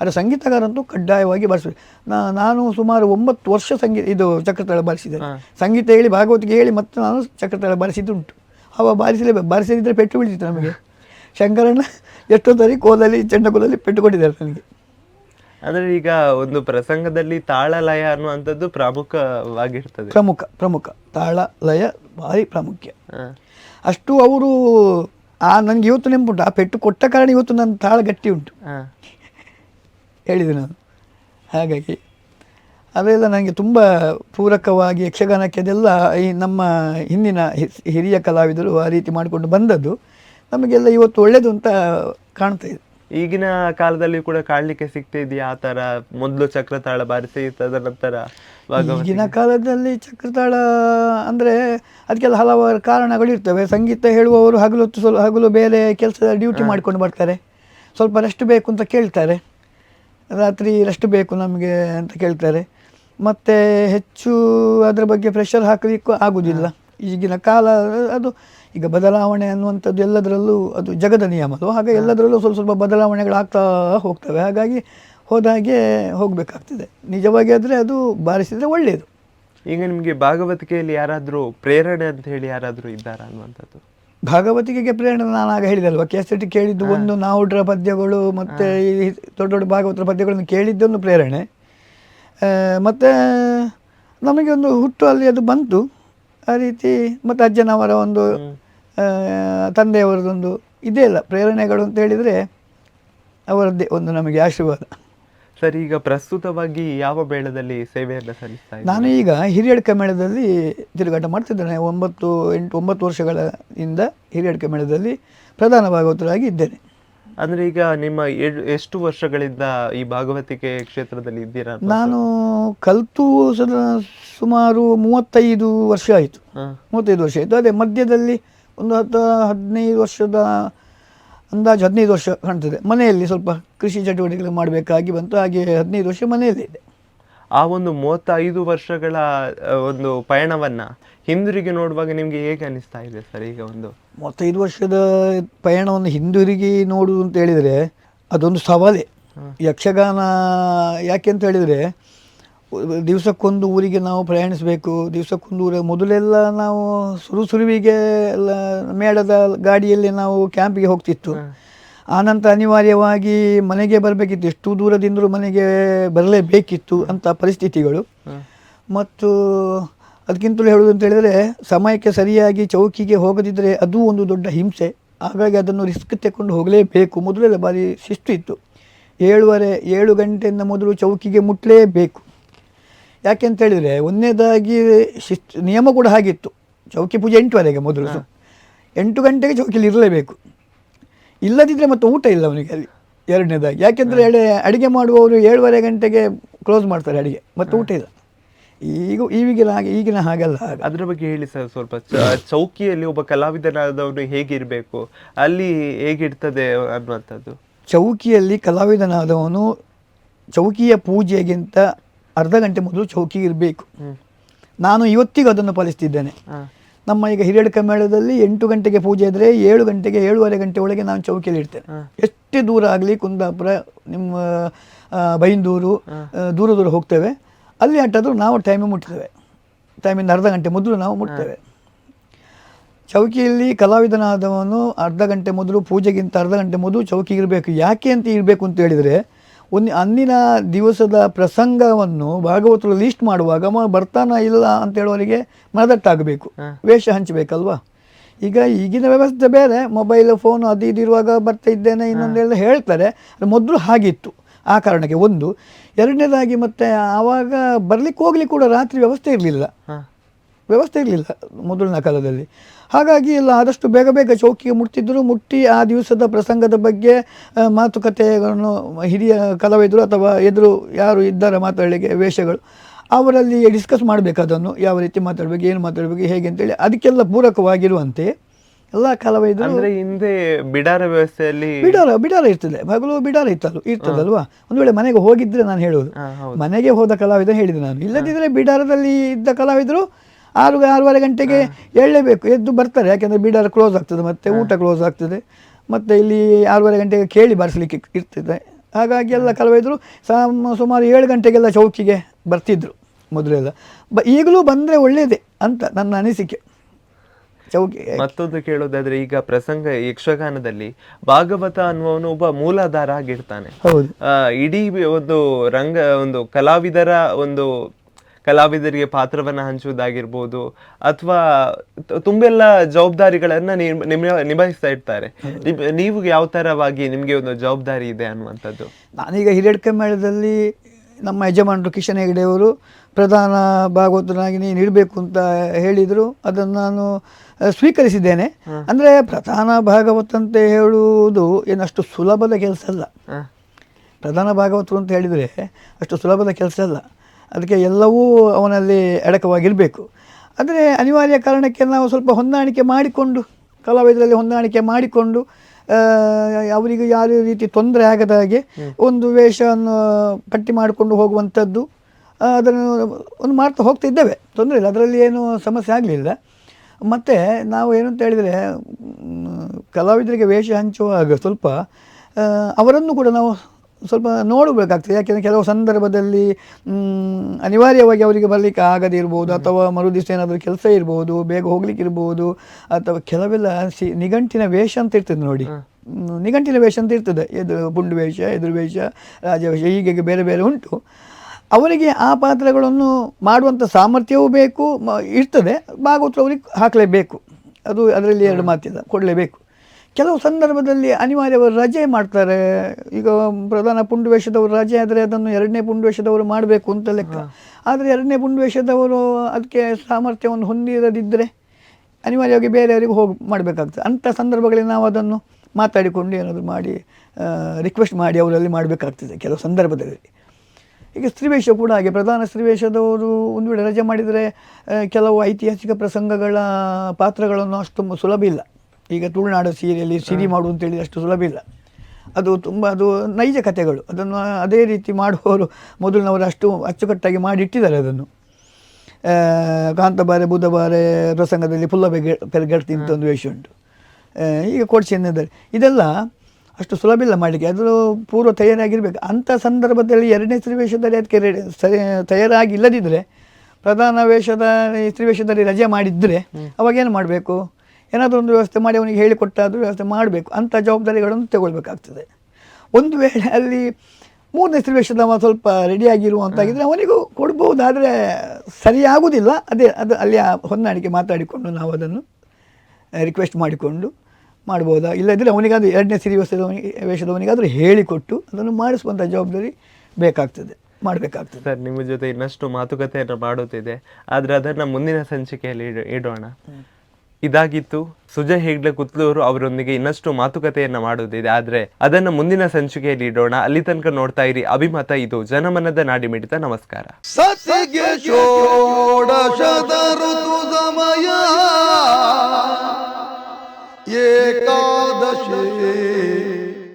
ಆದರೆ ಸಂಗೀತಗಾರಂತೂ ಕಡ್ಡಾಯವಾಗಿ ಬಾರಿಸಬೇಕು. ನಾ ನಾನು ಸುಮಾರು ಒಂಬತ್ತು ವರ್ಷ ಸಂಗೀತ ಇದು ಚಕ್ರತಾಳ ಬಾರಿಸಿದೆ. ಸಂಗೀತ ಹೇಳಿ ಭಾಗವತಿಗೆ ಹೇಳಿ ಮತ್ತೆ ನಾನು ಚಕ್ರತಾಳ ಬಾರಿಸಿದ್ದುಂಟು. ಅವ ಬಾರಿಸಲೇ ಬಾರಿಸದಿದ್ದರೆ ಪೆಟ್ಟು ಬೀಳ್ತಿತ್ತು ನಮಗೆ. [LAUGHS] ಶಂಕರಣ್ಣ ಎಷ್ಟೋ ಸರಿ ಕೋಲಲ್ಲಿ ಚೆಂಡಕೋಲಲ್ಲಿ ಪೆಟ್ಟು ಕೊಟ್ಟಿದ್ದಾರೆ ನನಗೆ. ಆದರೆ ಈಗ ಒಂದು ಪ್ರಸಂಗದಲ್ಲಿ ತಾಳ ಲಯ ಅನ್ನುವಂಥದ್ದು ಪ್ರಮುಖವಾಗಿರ್ತದೆ. ಪ್ರಮುಖ ಪ್ರಮುಖ. ತಾಳ ಲಯ ಭಾರಿ ಪ್ರಾಮುಖ್ಯ. ಅಷ್ಟು ಅವರು ಆ ನನಗೆ ಇವತ್ತು ನೆನಪುಂಟು ಆ ಪೆಟ್ಟು ಕೊಟ್ಟ ಕಾರಣ ಇವತ್ತು ನನ್ನ ತಾಳ ಗಟ್ಟಿ ಉಂಟು. ಹೇಳಿದೆ ನಾನು. ಹಾಗಾಗಿ ಅದೆಲ್ಲ ನನಗೆ ತುಂಬ ಪೂರಕವಾಗಿ ಯಕ್ಷಗಾನಕ್ಕೆ ಅದೆಲ್ಲ ಈ ನಮ್ಮ ಹಿಂದಿನ ಹಿರಿಯ ಕಲಾವಿದರು ಆ ರೀತಿ ಮಾಡಿಕೊಂಡು ಬಂದದ್ದು. ನಮಗೆಲ್ಲ ಇವತ್ತು ಒಳ್ಳೆಯದು ಅಂತ ಕಾಣ್ತಾ ಇದೆ. ಈಗಿನ ಕಾಲದಲ್ಲಿ ಕೂಡ ಕಾಣಲಿಕ್ಕೆ ಸಿಗ್ತಾ ಇದೆಯಾ ಆ ಥರ? ಮೊದಲು ಚಕ್ರತಾಳ ಬಾರಿಸಿ ತದನಂತರ ನಂತರ ಈಗಿನ ಕಾಲದಲ್ಲಿ ಚಕ್ರತಾಳ ಅಂದರೆ ಅದಕ್ಕೆಲ್ಲ ಹಲವಾರು ಕಾರಣಗಳು ಇರ್ತವೆ ಸಂಗೀತ ಹೇಳುವವರು ಹಗಲು ಸ್ವಲ್ಪ ಹಗಲು ಬೇರೆ ಕೆಲಸದ ಡ್ಯೂಟಿ ಮಾಡ್ಕೊಂಡು ಬರ್ತಾರೆ. ಸ್ವಲ್ಪ ರೆಸ್ಟ್ ಬೇಕು ಅಂತ ಕೇಳ್ತಾರೆ. ರಾತ್ರಿ ರೆಸ್ಟ್ ಬೇಕು ನಮಗೆ ಅಂತ ಕೇಳ್ತಾರೆ. ಮತ್ತು ಹೆಚ್ಚು ಅದರ ಬಗ್ಗೆ ಪ್ರೆಷರ್ ಹಾಕಲಿಕ್ಕೂ ಆಗುವುದಿಲ್ಲ ಈಗಿನ ಕಾಲ ಅದು ಈಗ ಬದಲಾವಣೆ ಅನ್ನುವಂಥದ್ದು ಎಲ್ಲದರಲ್ಲೂ ಅದು ಜಗದ ನಿಯಮ ಅದು ಹಾಗೆ ಎಲ್ಲದರಲ್ಲೂ ಸ್ವಲ್ಪ ಸ್ವಲ್ಪ ಬದಲಾವಣೆಗಳಾಗ್ತಾ ಹೋಗ್ತವೆ. ಹಾಗಾಗಿ ಹೋದಾಗೆ ಹೋಗಬೇಕಾಗ್ತದೆ. ನಿಜವಾಗಿ ಆದರೆ ಅದು ಬಾರಿಸಿದರೆ ಒಳ್ಳೆಯದು ಈಗ ನಿಮಗೆ ಭಾಗವತಿಕೆಯಲ್ಲಿ ಯಾರಾದರೂ ಪ್ರೇರಣೆ ಅಂತ ಹೇಳಿ ಯಾರಾದರೂ ಇದ್ದಾರ ಅನ್ನುವಂಥದ್ದು? ಭಾಗವತಿಕೆಗೆ ಪ್ರೇರಣೆ ನಾನು ಆಗ ಹೇಳಿದಲ್ವ ಕೆಸೆಟ್ ಕೇಳಿದ್ದು ಒಂದು ನಾವುಡ್ರ ಪದ್ಯಗಳು ಮತ್ತು ಈ ದೊಡ್ಡ ದೊಡ್ಡ ಭಾಗವತರ ಪದ್ಯಗಳನ್ನು ಕೇಳಿದ್ದೊಂದು ಪ್ರೇರಣೆ. ಮತ್ತು ನಮಗೆ ಒಂದು ಹುಟ್ಟು ಅಲ್ಲಿ ಅದು ಬಂತು. ಆ ರೀತಿ ಮತ್ತು ಅಜ್ಜನವರ ಒಂದು ತಂದೆಯವರದೊಂದು ಇದೇ ಅಲ್ಲ ಪ್ರೇರಣೆಗಳು ಅಂತ ಹೇಳಿದರೆ ಅವರದ್ದೇ ಒಂದು ನಮಗೆ ಆಶೀರ್ವಾದ. ಸರ್ ಈಗ ಪ್ರಸ್ತುತವಾಗಿ ಯಾವ ಮೇಳದಲ್ಲಿ ಸೇವೆಯನ್ನು ಸಲ್ಲಿಸ್ತಾ? ನಾನು ಈಗ ಹಿರಿಯಡ್ಕ ಮೇಳದಲ್ಲಿ ತಿರುಗಾಟ ಮಾಡ್ತಿದ್ದೇನೆ. ಒಂಬತ್ತು ಎಂಟು ಒಂಬತ್ತು ವರ್ಷಗಳ ಇಂದ ಹಿರಿಯಡ್ಕ ಮೇಳದಲ್ಲಿ ಪ್ರಧಾನ ಭಾಗವತರಾಗಿ ಇದ್ದೇನೆ. ಅಂದರೆ ಈಗ ನಿಮ್ಮ ಎಷ್ಟು ವರ್ಷಗಳಿಂದ ಈ ಭಾಗವತಿಕೆ ಕ್ಷೇತ್ರದಲ್ಲಿ ಇದ್ದೀರಾ ನಾನು ಕಲ್ತು ಸದ ಸುಮಾರು ಮೂವತ್ತೈದು ವರ್ಷ ಆಯಿತು. ಮೂವತ್ತೈದು ವರ್ಷ ಆಯಿತು. ಅದೇ ಮಧ್ಯದಲ್ಲಿ ಒಂದು ಹತ್ತು ಹದಿನೈದು ವರ್ಷದ ಅಂದಾಜು ಹದಿನೈದು ವರ್ಷ ಕಾಣ್ತದೆ. ಮನೆಯಲ್ಲಿ ಸ್ವಲ್ಪ ಕೃಷಿ ಚಟುವಟಿಕೆಗಳು ಮಾಡಬೇಕಾಗಿ ಬಂತು. ಹಾಗೆ ಹದಿನೈದು ವರ್ಷ ಮನೆಯಲ್ಲಿ ಇದೆ. ಆ ಒಂದು ಮೂವತ್ತೈದು ವರ್ಷಗಳ ಒಂದು ಪಯಣವನ್ನು ಹಿಂದಿರುಗಿ ನೋಡುವಾಗ ನಿಮಗೆ ಹೇಗೆ ಅನಿಸ್ತಾ ಇದೆ ಸರ್ ಈಗ ಒಂದು? ಮೂವತ್ತೈದು ವರ್ಷದ ಪಯಣವನ್ನು ಹಿಂದಿರುಗಿ ನೋಡುವುದು ಅಂತ ಹೇಳಿದರೆ ಅದೊಂದು ಸವಾಲೇ. ಯಕ್ಷಗಾನ ಯಾಕೆ ಅಂತ ಹೇಳಿದರೆ ದಿವಸಕ್ಕೊಂದು ಊರಿಗೆ ನಾವು ಪ್ರಯಾಣಿಸಬೇಕು. ದಿವಸಕ್ಕೊಂದು ಊರ ಮೊದಲೆಲ್ಲ ನಾವು ಸುರು ಸುರುವಿಗೆ ಎಲ್ಲ ಮೇಡದ ಗಾಡಿಯಲ್ಲಿ ನಾವು ಕ್ಯಾಂಪಿಗೆ ಹೋಗ್ತಿತ್ತು. ಆನಂತರ ಅನಿವಾರ್ಯವಾಗಿ ಮನೆಗೆ ಬರಬೇಕಿತ್ತು. ಎಷ್ಟು ದೂರದಿಂದಲೂ ಮನೆಗೆ ಬರಲೇಬೇಕಿತ್ತು ಅಂತ ಪರಿಸ್ಥಿತಿಗಳು. ಮತ್ತು ಅದಕ್ಕಿಂತಲೂ ಹೇಳುವುದು ಅಂತ ಹೇಳಿದರೆ ಸಮಯಕ್ಕೆ ಸರಿಯಾಗಿ ಚೌಕಿಗೆ ಹೋಗದಿದ್ದರೆ ಅದು ಒಂದು ದೊಡ್ಡ ಹಿಂಸೆ. ಹಾಗಾಗಿ ಅದನ್ನು ರಿಸ್ಕ್ ತೆಕ್ಕೊಂಡು ಹೋಗಲೇಬೇಕು. ಮೊದಲೆಲ್ಲ ಭಾರಿ ಶಿಸ್ತು ಇತ್ತು. ಏಳುವರೆ ಏಳು ಗಂಟೆಯಿಂದ ಮೊದಲು ಚೌಕಿಗೆ ಮುಟ್ಟಲೇಬೇಕು ಯಾಕೆ ಅಂತ ಹೇಳಿದರೆ ಒಂದನೇದಾಗಿ ಶಿಸ್ತು ನಿಯಮ ಕೂಡ ಹಾಗಿತ್ತು. ಚೌಕಿ ಪೂಜೆ ಎಂಟುವರೆಗೆ ಮೊದಲು. ಸೊ ಎಂಟು ಗಂಟೆಗೆ ಚೌಕಿಲಿ ಇರಲೇಬೇಕು. ಇಲ್ಲದಿದ್ದರೆ ಮತ್ತೆ ಊಟ ಇಲ್ಲ ಅವನಿಗೆ ಅಲ್ಲಿ ಎರಡನೇದಾಗಿ. ಯಾಕೆಂದರೆ ಎಡೆ ಅಡುಗೆ ಮಾಡುವವರು ಏಳುವರೆ ಗಂಟೆಗೆ ಕ್ಲೋಸ್ ಮಾಡ್ತಾರೆ ಅಡುಗೆ ಮತ್ತೆ ಊಟ ಇಲ್ಲ. ಈಗ ಈಗಿನ ಹಾಗೆ ಈಗಿನ ಹಾಗಲ್ಲ ಹಾಗೆ. ಅದ್ರ ಬಗ್ಗೆ ಹೇಳಿ ಸರ್ ಸ್ವಲ್ಪ. ಚೌಕಿಯಲ್ಲಿ ಒಬ್ಬ ಕಲಾವಿದನಾದವನು ಹೇಗಿರಬೇಕು ಅಲ್ಲಿ ಹೇಗಿರ್ತದೆ ಅನ್ನುವಂಥದ್ದು? ಚೌಕಿಯಲ್ಲಿ ಕಲಾವಿದನಾದವನು ಚೌಕಿಯ ಪೂಜೆಗಿಂತ ಅರ್ಧ ಗಂಟೆ ಮೊದಲು ಚೌಕಿಗೆ ಇರಬೇಕು. ನಾನು ಇವತ್ತಿಗೂ ಅದನ್ನು ಪಾಲಿಸ್ತಿದ್ದೇನೆ. ನಮ್ಮ ಈಗ ಹಿರಿಯಡ್ಕ ಮೇಳದಲ್ಲಿ ಎಂಟು ಗಂಟೆಗೆ ಪೂಜೆ ಇದ್ದರೆ ಏಳು ಗಂಟೆಗೆ ಏಳುವರೆ ಗಂಟೆ ಒಳಗೆ ನಾನು ಚೌಕಿಯಲ್ಲಿ ಇರ್ತೇನೆ. ಎಷ್ಟೇ ದೂರ ಆಗಲಿ ಕುಂದಾಪುರ ನಿಮ್ಮ ಬೈಂದೂರು ದೂರ ದೂರ ಹೋಗ್ತೇವೆ. ಅಲ್ಲಿ ಅಟ್ಟಾದರೂ ನಾವು ಟೈಮಿಗೆ ಮುಟ್ತೇವೆ. ಟೈಮಿಂದ ಅರ್ಧ ಗಂಟೆ ಮೊದಲು ನಾವು ಮುಟ್ತೇವೆ. ಚೌಕಿಯಲ್ಲಿ ಕಲಾವಿದನಾದವನು ಅರ್ಧ ಗಂಟೆ ಮೊದಲು ಪೂಜೆಗಿಂತ ಅರ್ಧ ಗಂಟೆ ಮೊದಲು ಚೌಕಿಗೆ ಇರಬೇಕು. ಯಾಕೆ ಅಂತ ಇರಬೇಕು ಅಂತ ಹೇಳಿದರೆ ಒಂದು ಅಂದಿನ ದಿವಸದ ಪ್ರಸಂಗವನ್ನು ಭಾಗವತರು ಲೀಸ್ಟ್ ಮಾಡುವಾಗ ಬರ್ತಾನ ಇಲ್ಲ? ಅಂತ ಹೇಳುವವರಿಗೆ ಮನದಟ್ಟಾಗಬೇಕು. ವೇಷ ಹಂಚಬೇಕಲ್ವಾ? ಈಗ ಈಗಿನ ವ್ಯವಸ್ಥೆ ಬೇರೆ. ಮೊಬೈಲ್ ಫೋನ್ ಅದು ಇದು ಇರುವಾಗ ಬರ್ತಾ ಇದ್ದೇನೆ ಇನ್ನೊಂದು ಇನ್ನೊಂದೆಲ್ಲ ಹೇಳ್ತಾರೆ. ಅದು ಮೊದಲು ಹಾಗಿತ್ತು. ಆ ಕಾರಣಕ್ಕೆ ಒಂದು. ಎರಡನೇದಾಗಿ ಮತ್ತೆ ಆವಾಗ ಬರ್ಲಿಕ್ಕೆ ಹೋಗ್ಲಿಕ್ಕೆ ಕೂಡ ರಾತ್ರಿ ವ್ಯವಸ್ಥೆ ಇರಲಿಲ್ಲ. ವ್ಯವಸ್ಥೆ ಇರಲಿಲ್ಲ ಮೊದಲಿನ ಕಾಲದಲ್ಲಿ. ಹಾಗಾಗಿ ಎಲ್ಲ ಆದಷ್ಟು ಬೇಗ ಬೇಗ ಚೌಕಿಗೆ ಮುಟ್ತಿದ್ದರು ಮುಟ್ಟಿ ಆ ದಿವಸದ ಪ್ರಸಂಗದ ಬಗ್ಗೆ ಮಾತುಕತೆಗಳನ್ನು ಹಿರಿಯ ಕಲಾವಿದರು ಅಥವಾ ಎದುರು ಯಾರು ಇದ್ದಾರೆ ಮಾತಾಡಲಿಕ್ಕೆ ವೇಷಗಳು ಅವರಲ್ಲಿ ಡಿಸ್ಕಸ್ ಮಾಡಬೇಕು ಅದನ್ನು ಯಾವ ರೀತಿ ಮಾತಾಡಬೇಕು ಏನು ಮಾತಾಡಬೇಕು ಹೇಗೆ ಅಂತೇಳಿ. ಅದಕ್ಕೆಲ್ಲ ಪೂರಕವಾಗಿರುವಂತೆ ಎಲ್ಲ ಕಲಾವಿದರು ಅಂದ್ರೆ ಹಿಂದೆ ಬಿಡಾರ ವ್ಯವಸ್ಥೆಯಲ್ಲಿ ಬಿಡಾರ ಬಿಡಾರ ಇರ್ತದೆ. ಹಗಲು ಬಿಡಾರ ಇತ್ತಲ್ಲ ಇರ್ತದಲ್ವಾ? ಒಂದು ವೇಳೆ ಮನೆಗೆ ಹೋಗಿದ್ರೆ ನಾನು ಹೇಳುವುದು. ಮನೆಗೆ ಹೋದ ಕಲಾವಿದ ಹೇಳಿದೆ ನಾನು. ಇಲ್ಲದಿದ್ದರೆ ಬಿಡಾರದಲ್ಲಿ ಇದ್ದ ಕಲಾವಿದರು ಆರು ಆರೂವರೆ ಗಂಟೆಗೆ ಎಳ್ಳೇಬೇಕು. ಎದ್ದು ಬರ್ತಾರೆ. ಯಾಕೆಂದರೆ ಬೀಡಾರ ಕ್ಲೋಸ್ ಆಗ್ತದೆ. ಮತ್ತೆ ಊಟ ಕ್ಲೋಸ್ ಆಗ್ತದೆ. ಮತ್ತೆ ಇಲ್ಲಿ ಆರೂವರೆ ಗಂಟೆಗೆ ಕೇಳಿ ಬರೆಸಲಿಕ್ಕೆ ಇರ್ತದೆ. ಹಾಗಾಗಿ ಎಲ್ಲ ಕಲಾವಿದರು ಸಮ ಸುಮಾರು ಏಳು ಗಂಟೆಗೆಲ್ಲ ಚೌಕಿಗೆ ಬರ್ತಿದ್ರು ಮೊದಲೆಲ್ಲ. ಬ ಈಗಲೂ ಬಂದರೆ ಒಳ್ಳೆಯದೇ ಅಂತ ನನ್ನ ಅನಿಸಿಕೆ. ಚೌಕಿ ಮತ್ತೊಂದು ಕೇಳೋದಾದ್ರೆ ಈಗ ಪ್ರಸಂಗ ಯಕ್ಷಗಾನದಲ್ಲಿ ಭಾಗವತ ಅನ್ನುವನು ಒಬ್ಬ ಮೂಲಾಧಾರ ಆಗಿರ್ತಾನೆ. ಇಡೀ ಒಂದು ರಂಗ ಒಂದು ಕಲಾವಿದರ ಒಂದು ಕಲಾವಿದರಿಗೆ ಪಾತ್ರವನ್ನು ಹಂಚುವುದಾಗಿರ್ಬೋದು ಅಥವಾ ತುಂಬೆಲ್ಲ ಜವಾಬ್ದಾರಿಗಳನ್ನು ನಿಭಾಯಿಸ್ತಾ ಇರ್ತಾರೆ. ನೀವು ಯಾವ ಥರವಾಗಿ ನಿಮಗೆ ಒಂದು ಜವಾಬ್ದಾರಿ ಇದೆ ಅನ್ನುವಂಥದ್ದು? ನಾನೀಗ ಹಿರೇಡ್ಕ ಮೇಳದಲ್ಲಿ ನಮ್ಮ ಯಜಮಾನರು ಕಿಶನ್ ಹೆಗಡೆ ಅವರು ಪ್ರಧಾನ ಭಾಗವತನಾಗಿ ನೀನು ಇಡಬೇಕು ಅಂತ ಹೇಳಿದರು. ಅದನ್ನು ನಾನು ಸ್ವೀಕರಿಸಿದ್ದೇನೆ. ಅಂದರೆ ಪ್ರಧಾನ ಭಾಗವತ ಅಂತ ಹೇಳುವುದು ಏನಷ್ಟು ಸುಲಭದ ಕೆಲಸ ಅಲ್ಲ. ಪ್ರಧಾನ ಭಾಗವತರು ಅಂತ ಹೇಳಿದರೆ ಅಷ್ಟು ಸುಲಭದ ಕೆಲಸ ಅಲ್ಲ. ಅದಕ್ಕೆ ಎಲ್ಲವೂ ಅವನಲ್ಲಿ ಅಡಕವಾಗಿರಬೇಕು. ಆದರೆ ಅನಿವಾರ್ಯ ಕಾರಣಕ್ಕೆ ನಾವು ಸ್ವಲ್ಪ ಹೊಂದಾಣಿಕೆ ಮಾಡಿಕೊಂಡು ಕಲಾವಿದರಲ್ಲಿ ಹೊಂದಾಣಿಕೆ ಮಾಡಿಕೊಂಡು ಅವರಿಗೆ ಯಾವುದೇ ರೀತಿ ತೊಂದರೆ ಆಗದ ಹಾಗೆ ಒಂದು ವೇಷವನ್ನು ಪಟ್ಟಿ ಮಾಡಿಕೊಂಡು ಹೋಗುವಂಥದ್ದು ಅದನ್ನು ಒಂದು ಮಾಡ್ತಾ ಹೋಗ್ತಾ ಇದ್ದೇವೆ. ತೊಂದರೆ ಇಲ್ಲ ಅದರಲ್ಲಿ ಏನು ಸಮಸ್ಯೆ ಆಗಲಿಲ್ಲ. ಮತ್ತು ನಾವು ಏನು ಅಂತ ಹೇಳಿದರೆ ಕಲಾವಿದರಿಗೆ ವೇಷ ಹಂಚುವಾಗ ಸ್ವಲ್ಪ ಅವರನ್ನು ಕೂಡ ನಾವು ಸ್ವಲ್ಪ ನೋಡಬೇಕಾಗ್ತದೆ. ಯಾಕೆಂದರೆ ಕೆಲವು ಸಂದರ್ಭದಲ್ಲಿ ಅನಿವಾರ್ಯವಾಗಿ ಅವರಿಗೆ ಬರಲಿಕ್ಕೆ ಆಗದೇ ಇರ್ಬೋದು ಅಥವಾ ಮರುದಿವಸ ಏನಾದರೂ ಕೆಲಸ ಇರ್ಬೋದು ಬೇಗ ಹೋಗ್ಲಿಕ್ಕೆ ಇರ್ಬೋದು ಅಥವಾ ಕೆಲವೆಲ್ಲ ಸಿ ನಿಘಂಟಿನ ವೇಷ ಅಂತ ಇರ್ತದೆ ನೋಡಿ. ನಿಘಂಟಿನ ವೇಷ ಅಂತ ಇರ್ತದೆ. ಎದು ಪುಂಡು ವೇಷ ಎದುರು ವೇಷ ರಾಜವೇಷ ಹೀಗೆ ಬೇರೆ ಬೇರೆ ಉಂಟು. ಅವರಿಗೆ ಆ ಪಾತ್ರಗಳನ್ನು ಮಾಡುವಂಥ ಸಾಮರ್ಥ್ಯವೂ ಬೇಕು ಇರ್ತದೆ. ಭಾಗವತರು ಅವರಿಗೆ ಹಾಕಲೇಬೇಕು. ಅದು ಅದರಲ್ಲಿ ಎರಡು ಮಾತಿಲ್ಲ ಕೊಡಲೇಬೇಕು. ಕೆಲವು ಸಂದರ್ಭದಲ್ಲಿ ಅನಿವಾರ್ಯವರು ರಜೆ ಮಾಡ್ತಾರೆ. ಈಗ ಪ್ರಧಾನ ಪುಂಡುವೇಷದವರು ರಜೆ ಆದರೆ ಅದನ್ನು ಎರಡನೇ ಪುಂಡುವೇಷದವರು ಮಾಡಬೇಕು ಅಂತ ಲೆಕ್ಕ. ಆದರೆ ಎರಡನೇ ಪುಂಡುವೇಷದವರು ಅದಕ್ಕೆ ಸಾಮರ್ಥ್ಯವನ್ನು ಹೊಂದಿರದಿದ್ದರೆ ಅನಿವಾರ್ಯವಾಗಿ ಬೇರೆಯವರಿಗೆ ಹೋಗಿ ಮಾಡಬೇಕಾಗ್ತದೆ. ಅಂಥ ಸಂದರ್ಭಗಳಲ್ಲಿ ನಾವು ಅದನ್ನು ಮಾತಾಡಿಕೊಂಡು ಏನಾದರೂ ಮಾಡಿ ರಿಕ್ವೆಸ್ಟ್ ಮಾಡಿ ಅವರಲ್ಲಿ ಮಾಡಬೇಕಾಗ್ತದೆ ಕೆಲವು ಸಂದರ್ಭದಲ್ಲಿ. ಈಗ ಸ್ತ್ರೀವೇಷ ಕೂಡ ಹಾಗೆ. ಪ್ರಧಾನ ಸ್ತ್ರೀವೇಷದವರು ಒಂದು ವೇಳೆ ರಜೆ ಮಾಡಿದರೆ ಕೆಲವು ಐತಿಹಾಸಿಕ ಪ್ರಸಂಗಗಳ ಪಾತ್ರಗಳನ್ನು ಅಷ್ಟು ಸುಲಭ ಇಲ್ಲ. ಈಗ ತುಳುನಾಡು ಸೀರೆಯಲ್ಲಿ ಸಿರಿ ಮಾಡು ಅಂತೇಳಿ ಅಷ್ಟು ಸುಲಭ ಇಲ್ಲ. ಅದು ತುಂಬ ಅದು ನೈಜ ಕಥೆಗಳು ಅದನ್ನು ಅದೇ ರೀತಿ ಮಾಡುವವರು ಮೊದಲಿನವರು ಅಷ್ಟು ಅಚ್ಚುಕಟ್ಟಾಗಿ ಮಾಡಿಟ್ಟಿದ್ದಾರೆ ಅದನ್ನು. ಕಾಂತಬಾರೆ ಬುಧಬಾರೆ ಪ್ರಸಂಗದಲ್ಲಿ ಪುಲ್ಲಬೆ ಪೆರ್ಗಡ್ತಿ ಅಂತ ಒಂದು ವೇಷ ಉಂಟು. ಈಗ ಕೊಡ್ಸಿದ್ದಾರೆ ಇದೆಲ್ಲ ಅಷ್ಟು ಸುಲಭ ಇಲ್ಲ ಮಾಡಲಿಕ್ಕೆ. ಅದು ಪೂರ್ವ ತಯಾರಾಗಿರಬೇಕು. ಅಂಥ ಸಂದರ್ಭದಲ್ಲಿ ಎರಡನೇ ಸ್ತ್ರೀವೇಷದಲ್ಲಿ ಅದಕ್ಕೆ ರೆಡಿ ಸರಿ ತಯಾರಾಗಿಲ್ಲದಿದ್ದರೆ ಪ್ರಧಾನ ವೇಷದ ಸ್ತ್ರೀವೇಷದಲ್ಲಿ ರಜೆ ಮಾಡಿದ್ದರೆ ಅವಾಗೇನು ಮಾಡಬೇಕು? ಏನಾದರೂ ಒಂದು ವ್ಯವಸ್ಥೆ ಮಾಡಿ ಅವನಿಗೆ ಹೇಳಿಕೊಟ್ಟಾದರೂ ವ್ಯವಸ್ಥೆ ಮಾಡಬೇಕು. ಅಂಥ ಜವಾಬ್ದಾರಿಗಳನ್ನು ತಗೊಳ್ಬೇಕಾಗ್ತದೆ. ಒಂದು ವೇಳೆ ಅಲ್ಲಿ ಮೂರನೇ ಸ್ತ್ರೀವೇಷದವ ಸ್ವಲ್ಪ ರೆಡಿಯಾಗಿರುವಂತಾಗಿದ್ದರೆ ಅವನಿಗೂ ಕೊಡ್ಬೋದು ಆದರೆ ಸರಿಯಾಗುವುದಿಲ್ಲ ಅದೇ ಅದು ಅಲ್ಲಿ ಆ ಹೊಂದಾಣಿಕೆ ಮಾತಾಡಿಕೊಂಡು ನಾವು ಅದನ್ನು ರಿಕ್ವೆಸ್ಟ್ ಮಾಡಿಕೊಂಡು ಮಾಡ್ಬೋದಾ? ಇಲ್ಲದಿದ್ದರೆ ಅವನಿಗಾದರೂ ಎರಡನೇ ಸಿರಿ ವೇಷದವನಿಗೆ ವೇಷದವನಿಗಾದರೂ ಹೇಳಿಕೊಟ್ಟು ಅದನ್ನು ಮಾಡಿಸುವಂಥ ಜವಾಬ್ದಾರಿ ಬೇಕಾಗ್ತದೆ ಮಾಡಬೇಕಾಗ್ತದೆ. ಸರ್ ನಿಮ್ಮ ಜೊತೆ ಇನ್ನಷ್ಟು ಮಾತುಕತೆಯನ್ನು ಮಾಡುತ್ತಿದೆ ಆದರೆ ಅದನ್ನು ಮುಂದಿನ ಸಂಚಿಕೆಯಲ್ಲಿ ಇಡ- ಇಡೋಣ. ಇದಾಗಿತ್ತು. ಸುಜಯ್ ಹೆಗ್ಡೆ ಕುತ್ಲೂರು ಅವರೊಂದಿಗೆ ಇನ್ನಷ್ಟು ಮಾತುಕತೆಯನ್ನ ಮಾಡುವುದಿದೆ ಆದ್ರೆ ಅದನ್ನ ಮುಂದಿನ ಸಂಚಿಕೆಯಲ್ಲಿ ಇಡೋಣ. ಅಲ್ಲಿ ತನಕ ನೋಡ್ತಾ ಇರಿ. ಅಭಿಮತ, ಇದು ಜನಮನದ ನಾಡಿ ಮಿಡಿತ. ನಮಸ್ಕಾರ. ಸಮಯ